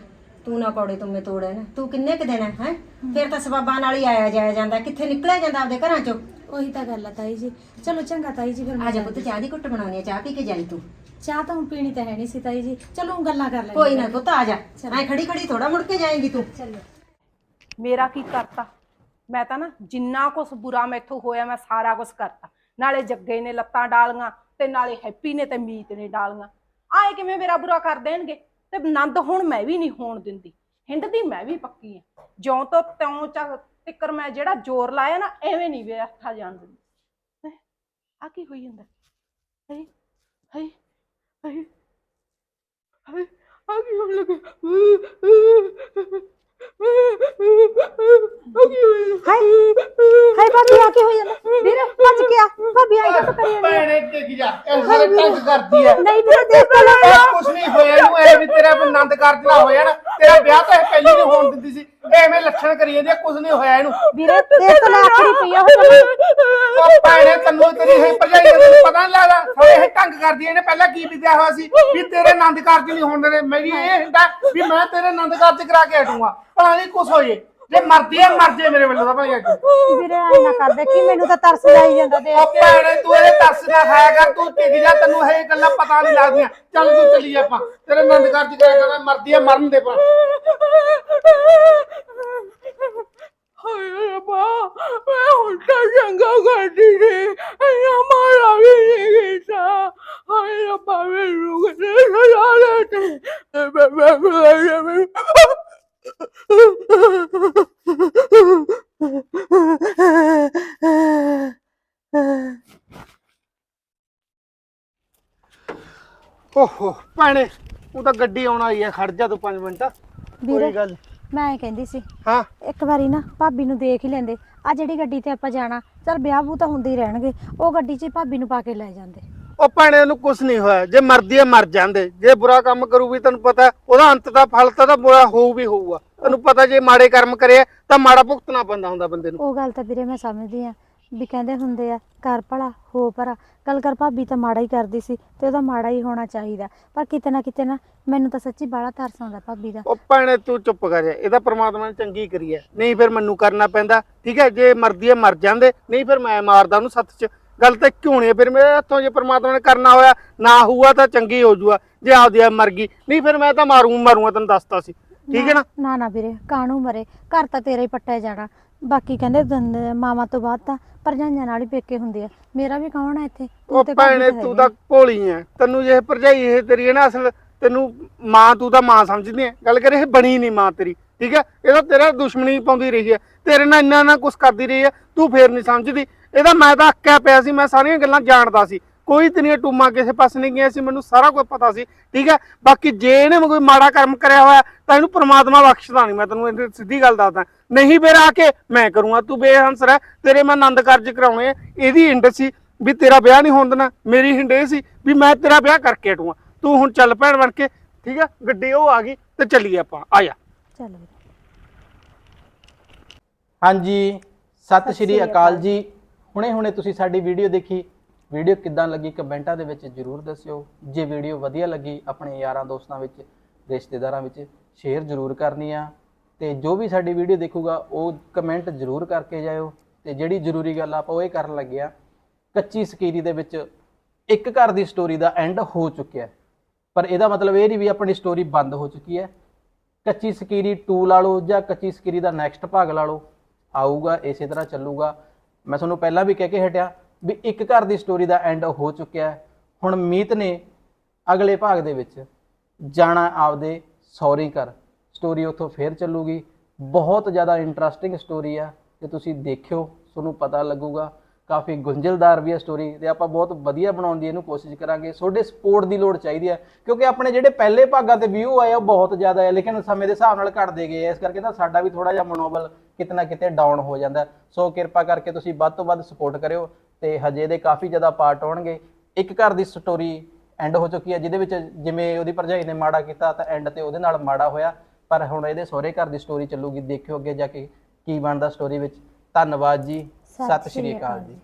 ਤੂੰ ਨਾ ਕੌੜੇ ਤੁਮੇ ਤੋੜੇ ਨਾ ਤੂੰ ਕਿੰਨੇ ਕ ਦੇਣਾ ਹੈ? ਫਿਰ ਤਾਂ ਸਬਾਬਾਂ ਨਾਲ ਹੀ ਆਇਆ ਜਾਇਆ ਜਾਂਦਾ। ਕਿੱਥੇ ਨਿਕਲਿਆ ਜਾਂਦਾ ਆਪਦੇ ਘਰਾਂ ਚੋਂ? ਉਹੀ ਤਾਂ ਗੱਲ ਆ ਤਾਈ ਜੀ। ਚਲੋ ਚੰਗਾ ਤਾਈ ਜੀ ਫਿਰ ਮੈਂ ਆ ਜਾ ਪੁੱਤ ਚਾਹ ਦੀ ਘੁੱਟ ਬਣਾਉਣੀ ਆ। ਚਾਹ ਪੀ ਕੇ ਜਾਈ ਤੂੰ। ਚਾਹ ਤਾਂ ਹੁਣ ਪੀਣੀ ਤਾਂ ਹੈ ਨਹੀਂ ਸੀ ਤਾਈ ਜੀ। ਚਲੋ ਹੁਣ ਗੱਲਾਂ ਕਰ ਲੈਂਦੇ ਕੋਈ ਨਾ ਪੁੱਤ ਆ ਜਾ। ਐ ਖੜੀ ਖੜੀ ਥੋੜਾ ਮੁੜ ਕੇ ਜਾਏਂਗੀ ਤੂੰ। ਚਲੋ। ਮੇਰਾ ਕੀ ਕਰਤਾ? ਮੈਂ ਤਾਂ ਨਾ ਜਿੰਨਾ ਕੁਛ ਬੁਰਾ ਮੈਥੋਂ ਹੋਇਆ, ਮੈਂ ਸਾਰਾ ਕੁਛ ਕਰਤਾ। ਨਾਲੇ ਜੱਗੇ ਨੇ ਲੱਤਾਂ ਡਾਲੀਆਂ ਤੇ ਨਾਲੇ ਹੈਪੀ ਨੇ ਤੇ ਮੀਤ ਨੇ ਡਾਲੀਆਂ। ਆਏ ਕਿਵੇਂ ਮੇਰਾ ਬੁਰਾ ਕਰ ਦੇਣਗੇ? ਤੇ ਨੰਦ ਹੁਣ ਮੈਂ ਵੀ ਨਹੀਂ ਹੋਣ ਦਿੰਦੀ। ਹਿੰਡ ਦੀ ਮੈਂ ਵੀ ਪੱਕੀ ਆ। ਜਿਉਂ ਤੋਂ ਤਿਉਂ ਚ ਤਿੱਕਰ ਮੈਂ ਜਿਹੜਾ ਜ਼ੋਰ ਲਾਇਆ ਨਾ, ਐਵੇਂ ਨਹੀਂ ਵਿਆਖਾ ਜਾਣ ਦਿੰਦੀ। ਆ ਕੀ ਹੋਈ ਜਾਂਦਾ? ਹਈ ਹਈ ਹਈ ਹਈ ਆ ਕੀ ਹੋਣ ਲੱਗਾ ਹਾਏ ਹਾਏ ਭਾਬੀ ਆ ਕੀ ਹੋ ਜਾਂਦਾ ਵੀਰੇ ਭੱਜ ਗਿਆ ਭਾਬੀ ਆ ਜਾ ਕਰੀ ਜਾ ਇਹ ਤੰਗ ਕਰਦੀ ਐ। ਨਹੀਂ ਵੀਰੇ ਦੇਖ ਲੈ ਇਹ ਕੁਛ ਨਹੀਂ ਹੋਇਆ ਇਹਨੂੰ ਐ ਵੀ ਤੇਰਾ ਆਨੰਦ ਕਾਰਜ ਨਾ ਹੋਇਆ ਨਾ। ਤੇਰਾ ਵਿਆਹ ਤਾਂ ਇਹ ਪਹਿਲੀ ਨਹੀਂ ਹੋਣ ਦਿੰਦੀ ਸੀ। ਐਵੇਂ ਲੱਛਣ ਕਰੀ ਜਾਂਦੀ ਆ ਕੁਛ ਨਹੀਂ ਹੋਇਆ ਇਹਨੂੰ। ਵੀਰੇ ਦੇਖ ਲੈ ਆਖਰੀ ਪਈ ਆ ਉਹ ਉਹ ਭੈਣੇ ਤੈਨੂੰ ਤੇਰੀ ਇਹ ਭਰਜਾਈ ਦਾ ਤੈਨੂੰ ਪਤਾ ਨਹੀਂ ਲੱਗਦਾ। ਸਾਰੇ ਇਹ ਤੰਗ ਕਰਦੀ ਐ ਇਹਨੇ ਪਹਿਲਾਂ ਕੀ ਵਿਦਿਆ ਹੋਇਆ ਸੀ? ਵੀ ਤੇਰੇ ਆਨੰਦ ਕਾਰਜ ਨਹੀਂ ਹੋਣ ਦੇਣੇ ਮੇਰੀ ਇਹ ਹੁੰਦਾ ਵੀ ਮੈਂ ਤੇਰੇ ਆਨੰਦ ਕਾਰਜ ਕਰਾ ਕੇ ਹਟੂੰਗਾ। ਭਲਾ ਨਹੀਂ ਕੁਛ ਹੋਏ। ਜੇ ਮਰਦੀ ਐ ਮਰ ਜੇ ਮੇਰੇ ਵੱਲੋਂ ਤਾਂ ਭਾਈ ਅੱਗੇ ਵੀਰੇ ਐ ਨਾ ਕਰ ਦੇਖੀ ਮੈਨੂੰ ਤਾਂ ਤਰਸ ਆਈ ਜਾਂਦਾ ਦੇਖ ਉਹ ਭੈਣੇ ਤੂੰ ਇਹਦੇ ਤਰਸ ਨਾ ਖਾਇਆ ਕਰ ਤੂੰ ਟਿਕ ਜਾ ਤੈਨੂੰ ਇਹ ਗੱਲਾਂ ਪਤਾ ਨਹੀਂ ਲੱਗਦੀਆਂ। ਚੱਲ ਤੂੰ ਚੱਲੀ ਆਪਾਂ ਤੇਰੇ ਆਨੰਦ ਕਾਰਜ ਕਰਿਆ ਕਰ ਮਰਦੀ ਐ ਮਰਨ ਦੇ ਪਾ ਹਾਏ ਰੱਬਾ ਮੈਂ ਹੁਣ ਤਾਂ ਚੰਗਾ ਕਰਦੀ ਸੀ। ਇਹ ਮਾਰਾ ਵੀ ਨਹੀਂ ਕੀਤਾ ਹਾਏ ਰੱਬਾ ਮੈਨੂੰ ਕਿਤੇ ਸਜ਼ਾ ਦੇ ਤੇ ਮੈਂ ਮੈਂ ਮੈਂ ਓਹੋ ਭੈਣੇ ਉਹ ਤਾਂ ਗੱਡੀ ਆਉਣ ਆਈ ਐ ਖੜ ਜਾ ਤੂੰ 5 ਮਿੰਟ। ਵੀਰੇ ਗੱਲ ਨੀ। ਮੈਂ ਇਹ ਕਹਿੰਦੀ ਸੀ ਹਾਂ? ਇੱਕ ਵਾਰੀ ਨਾ ਭਾਬੀ ਨੂੰ ਦੇਖ ਹੀ ਲੈਂਦੇ। ਆ ਜਿਹੜੀ ਗੱਡੀ ਤੇ ਆਪਾਂ ਜਾਣਾ ਚਲ ਵਿਆਹ ਵੂ ਤਾਂ ਹੁੰਦੇ ਹੀ ਰਹਿਣਗੇ। ਉਹ ਗੱਡੀ 'ਚ ਹੀ ਭਾਬੀ ਨੂੰ ਪਾ ਕੇ ਲੈ ਜਾਂਦੇ। ਉਹ ਭੈਣੇ ਉਹਨੂੰ ਕੁਝ ਨਹੀਂ ਹੋਇਆ। ਜੇ ਮਰਦੀ ਐ ਮਰ ਜਾਂਦੇ। ਜੇ ਬੁਰਾ ਕੰਮ ਕਰੂਗੀ ਤੈਨੂੰ ਪਤਾ ਉਹਦਾ ਅੰਤ ਦਾ ਫਲ ਤਾਂ ਬੁਰਾ ਹੋਊ ਵੀ ਹੋਊਗਾ। ਤੈਨੂੰ ਪਤਾ ਜੇ ਮਾੜੇ ਕਰਮ ਕਰੇ ਤਾਂ ਮਾੜਾ ਭੁਗਤਣਾ ਪੈਂਦਾ ਹੁੰਦਾ ਬੰਦੇ ਨੂੰ। ਉਹ ਗੱਲ ਤਾਂ ਵੀਰੇ ਮੈਂ ਸਮਝਦੀ ਆ ਵੀ ਕਹਿੰਦੇ ਹੁੰਦੇ ਆ ਕਰ ਭਲਾ ਹੋ ਭਰਾ ਗੱਲ ਕਰ ਭਾਬੀ ਤਾਂ ਮਾੜਾ ਹੀ ਕਰਦੀ ਸੀ ਤੇ ਉਹਦਾ ਮਾੜਾ ਹੀ ਹੋਣਾ ਚਾਹੀਦਾ। ਪਰ ਕਿਤੇ ਨਾ ਕਿਤੇ ਨਾ ਮੈਨੂੰ ਤਾਂ ਸੱਚੀ ਬਾਲਾ ਤਰਸ ਆਉਂਦਾ ਭਾਬੀ ਦਾ। ਉਹ ਭੈਣੇ ਤੂੰ ਚੁੱਪ ਕਰ ਜਾ। ਇਹਦਾ ਪ੍ਰਮਾਤਮਾ ਨੇ ਚੰਗੀ ਕਰੀ ਐ ਨਹੀਂ ਫਿਰ ਮੈਨੂੰ ਕਰਨਾ ਪੈਂਦਾ। ਠੀਕ ਹੈ ਜੇ ਮਰਦੀ ਐ ਮਰ ਜਾਂਦੇ। ਨਹੀਂ ਫਿਰ ਮੈਂ ਮਾਰਦਾ ਉਹਨੂੰ ਸੱਤ ਚ। ਗੱਲ ਤਾਂ ਕਿਉਂ ਨਹੀਂ ਫਿਰ ਮੇਰੇ ਹੱਥੋਂ ਜੇ ਪ੍ਰਮਾਤਮਾ ਨੇ ਕਰਨਾ ਹੋਇਆ ਨਾ ਹੁਆ ਤਾਂ ਚੰਗੀ ਹੋ ਜੂਆ ਜੇ ਆਪਦੀ ਐ ਮਰ ਗਈ। ਨਹੀਂ ਫਿਰ ਮੈਂ ਤਾਂ ਮਾਰੂ ਮਾਰੂੰਗਾ ਤੈਨੂੰ ਦੱਸਤਾ ਸੀ। ਠੀਕ ਹੈ ਨਾ? ਨਾ ਨਾ ਵੀਰੇ ਕਾਹਨੂੰ ਮਰੇ? ਘਰ ਤਾਂ ਤੇਰਾ ਹੀ ਪੱਟਿਆ ਜਾਣਾ। ਬਾਕੀ ਕਹਿੰਦੇ ਦੰਦ ਮਾਵਾਂ ਤੋਂ ਬਾਅਦ ਤਾਂ ਪਰਜਾਈਆਂ ਨਾਲ ਹੀ ਪੇਕੇ ਹੁੰਦੇ ਆ। ਮੇਰਾ ਵੀ ਕੌਣ ਆ ਇੱਥੇ? ਤੂੰ ਉਹ ਤੇ ਭਾਬੀ ਭੈਣੇ ਤਾਂ ਤੂੰ। ਭੋਲੀ ਐ। ਤੈਨੂੰ ਜੇ ਭਰਜਾਈ ਇਹ ਤੇਰੀ ਹੈ ਨਾ ਅਸਲ ਤੈਨੂੰ ਮਾਂ ਤੂੰ ਤਾਂ ਮਾਂ ਸਮਝਦੀ ਐ। ਗੱਲ ਕਰੇ ਇਹ ਬਣੀ ਨਹੀਂ ਮਾਂ ਤੇਰੀ। ਠੀਕ ਹੈ ਇਹ ਤਾਂ ਤੇਰਾ ਦੁਸ਼ਮਣੀ ਪਾਉਂਦੀ ਰਹੀ ਹੈ ਤੇਰੇ ਨਾਲ ਇੰਨਾ ਨਾ ਕੁਛ ਕਰਦੀ ਰਹੀ ਹੈ ਤੂੰ ਫੇਰ ਨਹੀਂ ਸਮਝਦੀ। ਇਹਦਾ ਮੈਂ ਤਾਂ ਅੱਕਿਆ ਪਿਆ ਸੀ ਮੈਂ ਸਾਰੀਆਂ ਗੱਲਾਂ ਜਾਣਦਾ ਸੀ। ਕੋਈ ਤੇਰੀਆਂ ਟੂਮਾਂ ਕਿਸੇ ਪਾਸੇ ਨਹੀਂ ਗਈਆਂ ਸੀ ਮੈਨੂੰ ਸਾਰਾ ਕੁਝ ਪਤਾ ਸੀ ਠੀਕ ਹੈ? ਬਾਕੀ ਜੇ ਇਹਨੇ ਕੋਈ ਮਾੜਾ ਕਰਮ ਕਰਿਆ ਹੋਇਆ ਤਾਂ ਇਹਨੂੰ ਪ੍ਰਮਾਤਮਾ ਬਖਸ਼ਦਾ ਨਹੀਂ ਮੈਂ ਤੈਨੂੰ ਇਹਦੀ ਸਿੱਧੀ ਗੱਲ ਦੱਸਦਾ। ਨਹੀਂ ਫੇਰ ਆ ਕੇ ਮੈਂ ਕਰੂੰਗਾ ਤੂੰ ਬੇਹੰਸ ਰਹਿ ਤੇਰੇ ਮੈਂ ਆਨੰਦ ਕਾਰਜ ਕਰਾਉਣੇ ਆ। ਇਹਦੀ ਹਿੰਡ ਸੀ ਵੀ ਤੇਰਾ ਵਿਆਹ ਨਹੀਂ ਹੋਣ ਦੇਣਾ ਮੇਰੀ ਹਿੰਡ ਇਹ ਸੀ ਵੀ ਮੈਂ ਤੇਰਾ ਵਿਆਹ ਕਰਕੇ ਹਟੂੰਗਾ। ਤੂੰ ਹੁਣ ਚੱਲ ਭੈਣ ਬਣ ਕੇ ਠੀਕ ਹੈ? ਗੱਡੀ ਉਹ ਆ ਗਈ ਤੇ ਚੱਲੀਏ ਆਪਾਂ ਆ ਜਾ। ਚੱਲ ਹਾਂਜੀ ਸਤਿ ਸ਼੍ਰੀ ਅਕਾਲ। ਜੀ। ਹੁਣੇ ਹੁਣੇ ਤੁਸੀਂ ਸਾਡੀ ਵੀਡੀਓ ਦੇਖੀ। ਵੀਡੀਓ ਕਿੱਦਾਂ ਲੱਗੀ ਕਮੈਂਟਾਂ ਦੇ ਵਿੱਚ ਜਰੂਰ ਦੱਸਿਓ। ਜੇ ਵੀਡੀਓ ਵਧੀਆ ਲੱਗੀ ਆਪਣੇ ਯਾਰਾਂ ਦੋਸਤਾਂ ਵਿੱਚ, ਰਿਸ਼ਤੇਦਾਰਾਂ ਵਿੱਚ, ਸ਼ੇਅਰ ਜਰੂਰ ਕਰਨੀ ਆ। ਤੇ ਜੋ ਵੀ ਸਾਡੀ ਵੀਡੀਓ ਦੇਖੂਗਾ, ਉਹ ਕਮੈਂਟ ਜਰੂਰ ਕਰਕੇ ਜਾਇਓ। ਤੇ ਜਿਹੜੀ ਜ਼ਰੂਰੀ ਗੱਲ ਆਪਾਂ ਉਹ ਇਹ ਕਰਨ ਲੱਗੇ ਆ, ਕੱਚੀ ਸਕੀਰੀ ਦੇ ਵਿੱਚ ਇੱਕ ਘਰ ਦੀ ਸਟੋਰੀ ਦਾ ਐਂਡ ਹੋ ਚੁੱਕਿਆ। ਪਰ ਇਹਦਾ ਮਤਲਬ ਇਹ ਨਹੀਂ ਵੀ ਆਪਣੀ ਸਟੋਰੀ ਬੰਦ ਹੋ ਚੁੱਕੀ ਹੈ। ਕੱਚੀ ਸਕੀਰੀ 2 ਲਾ ਲਓ ਜਾਂ ਕੱਚੀ ਸਕੀਰੀ ਦਾ ਨੈਕਸਟ ਭਾਗ ਲਾ ਲਓ। ਆਊਗਾ, ਇਸੇ ਤਰ੍ਹਾਂ ਚੱਲੂਗਾ। ਮੈਂ ਤੁਹਾਨੂੰ ਪਹਿਲਾਂ ਵੀ ਕਹਿ ਕੇ ਹਟਿਆ ਵੀ ਇੱਕ ਘਰ ਦੀ ਸਟੋਰੀ ਦਾ ਐਂਡ ਹੋ ਚੁੱਕਿਆ ਹੈ। ਹੁਣ ਮੀਤ ਨੇ ਅਗਲੇ ਭਾਗ ਦੇ ਵਿੱਚ ਜਾਣਾ ਆਪਦੇ ਸੌਰੀ ਘਰ। ਸਟੋਰੀ ਉੱਥੋਂ ਫੇਰ ਚੱਲੂਗੀ। ਬਹੁਤ ਜ਼ਿਆਦਾ ਇੰਟਰਸਟਿੰਗ ਸਟੋਰੀ ਆ। ਤੇ ਤੁਸੀਂ ਦੇਖਿਓ, ਤੁਹਾਨੂੰ ਪਤਾ ਲੱਗੂਗਾ ਕਾਫੀ ਗੁੰਝਲਦਾਰ ਵੀ ਹੈ ਸਟੋਰੀ ਤੇ ਆਪਾਂ ਬਹੁਤ ਵਧੀਆ ਬਣਾਉਣ ਦੀ ਇਹਨੂੰ ਕੋਸ਼ਿਸ਼ ਕਰਾਂਗੇ। ਤੁਹਾਡੇ ਸਪੋਰਟ ਦੀ ਲੋੜ ਚਾਹੀਦੀ ਹੈ ਕਿਉਂਕਿ ਆਪਣੇ ਜਿਹੜੇ ਪਹਿਲੇ ਭਾਗਾਂ ਤੇ ਵਿਊ ਆਏ ਉਹ ਬਹੁਤ ਜ਼ਿਆਦਾ ਹੈ ਲੇਕਿਨ ਸਮੇਂ ਦੇ ਹਿਸਾਬ ਨਾਲ ਘਟਦੇ ਗਏ ਇਸ ਕਰਕੇ ਤਾਂ ਸਾਡਾ ਵੀ ਥੋੜਾ ਜਿਹਾ ਮਨੋਬਲ ਕਿਤੇ ਨਾ ਕਿਤੇ ਡਾਊਨ ਹੋ ਜਾਂਦਾ। ਸੋ ਕਿਰਪਾ ਕਰਕੇ ਤੁਸੀਂ ਵੱਧ ਤੋਂ ਵੱਧ ਸਪੋਰਟ ਕਰਿਓ ਤੇ ਹਜੇ ਦੇ ਕਾਫੀ ਜ਼ਿਆਦਾ ਪਾਰਟ ਆਉਣਗੇ। ਇੱਕ ਘਰ ਦੀ ਸਟੋਰੀ ਐਂਡ ਹੋ ਚੁੱਕੀ ਹੈ ਜਿਹਦੇ ਵਿੱਚ ਜਿਵੇਂ ਉਹਦੀ ਭਰਜਾਈ ਨੇ ਮਾੜਾ ਕੀਤਾ, ਤਾਂ ਐਂਡ ਤੇ ਉਹਦੇ ਨਾਲ ਮਾੜਾ ਹੋਇਆ। ਪਰ ਹੁਣ ਇਹਦੇ ਸਹੁਰੇ ਘਰ ਦੀ ਸਟੋਰੀ ਚੱਲੂਗੀ, ਦੇਖਿਓ ਅੱਗੇ ਜਾ ਕੇ ਕੀ ਬਣਦਾ ਸਟੋਰੀ ਵਿੱਚ। ਧੰਨਵਾਦ ਜੀ। ਸਤਿ ਸ਼੍ਰੀ ਅਕਾਲ ਜੀ।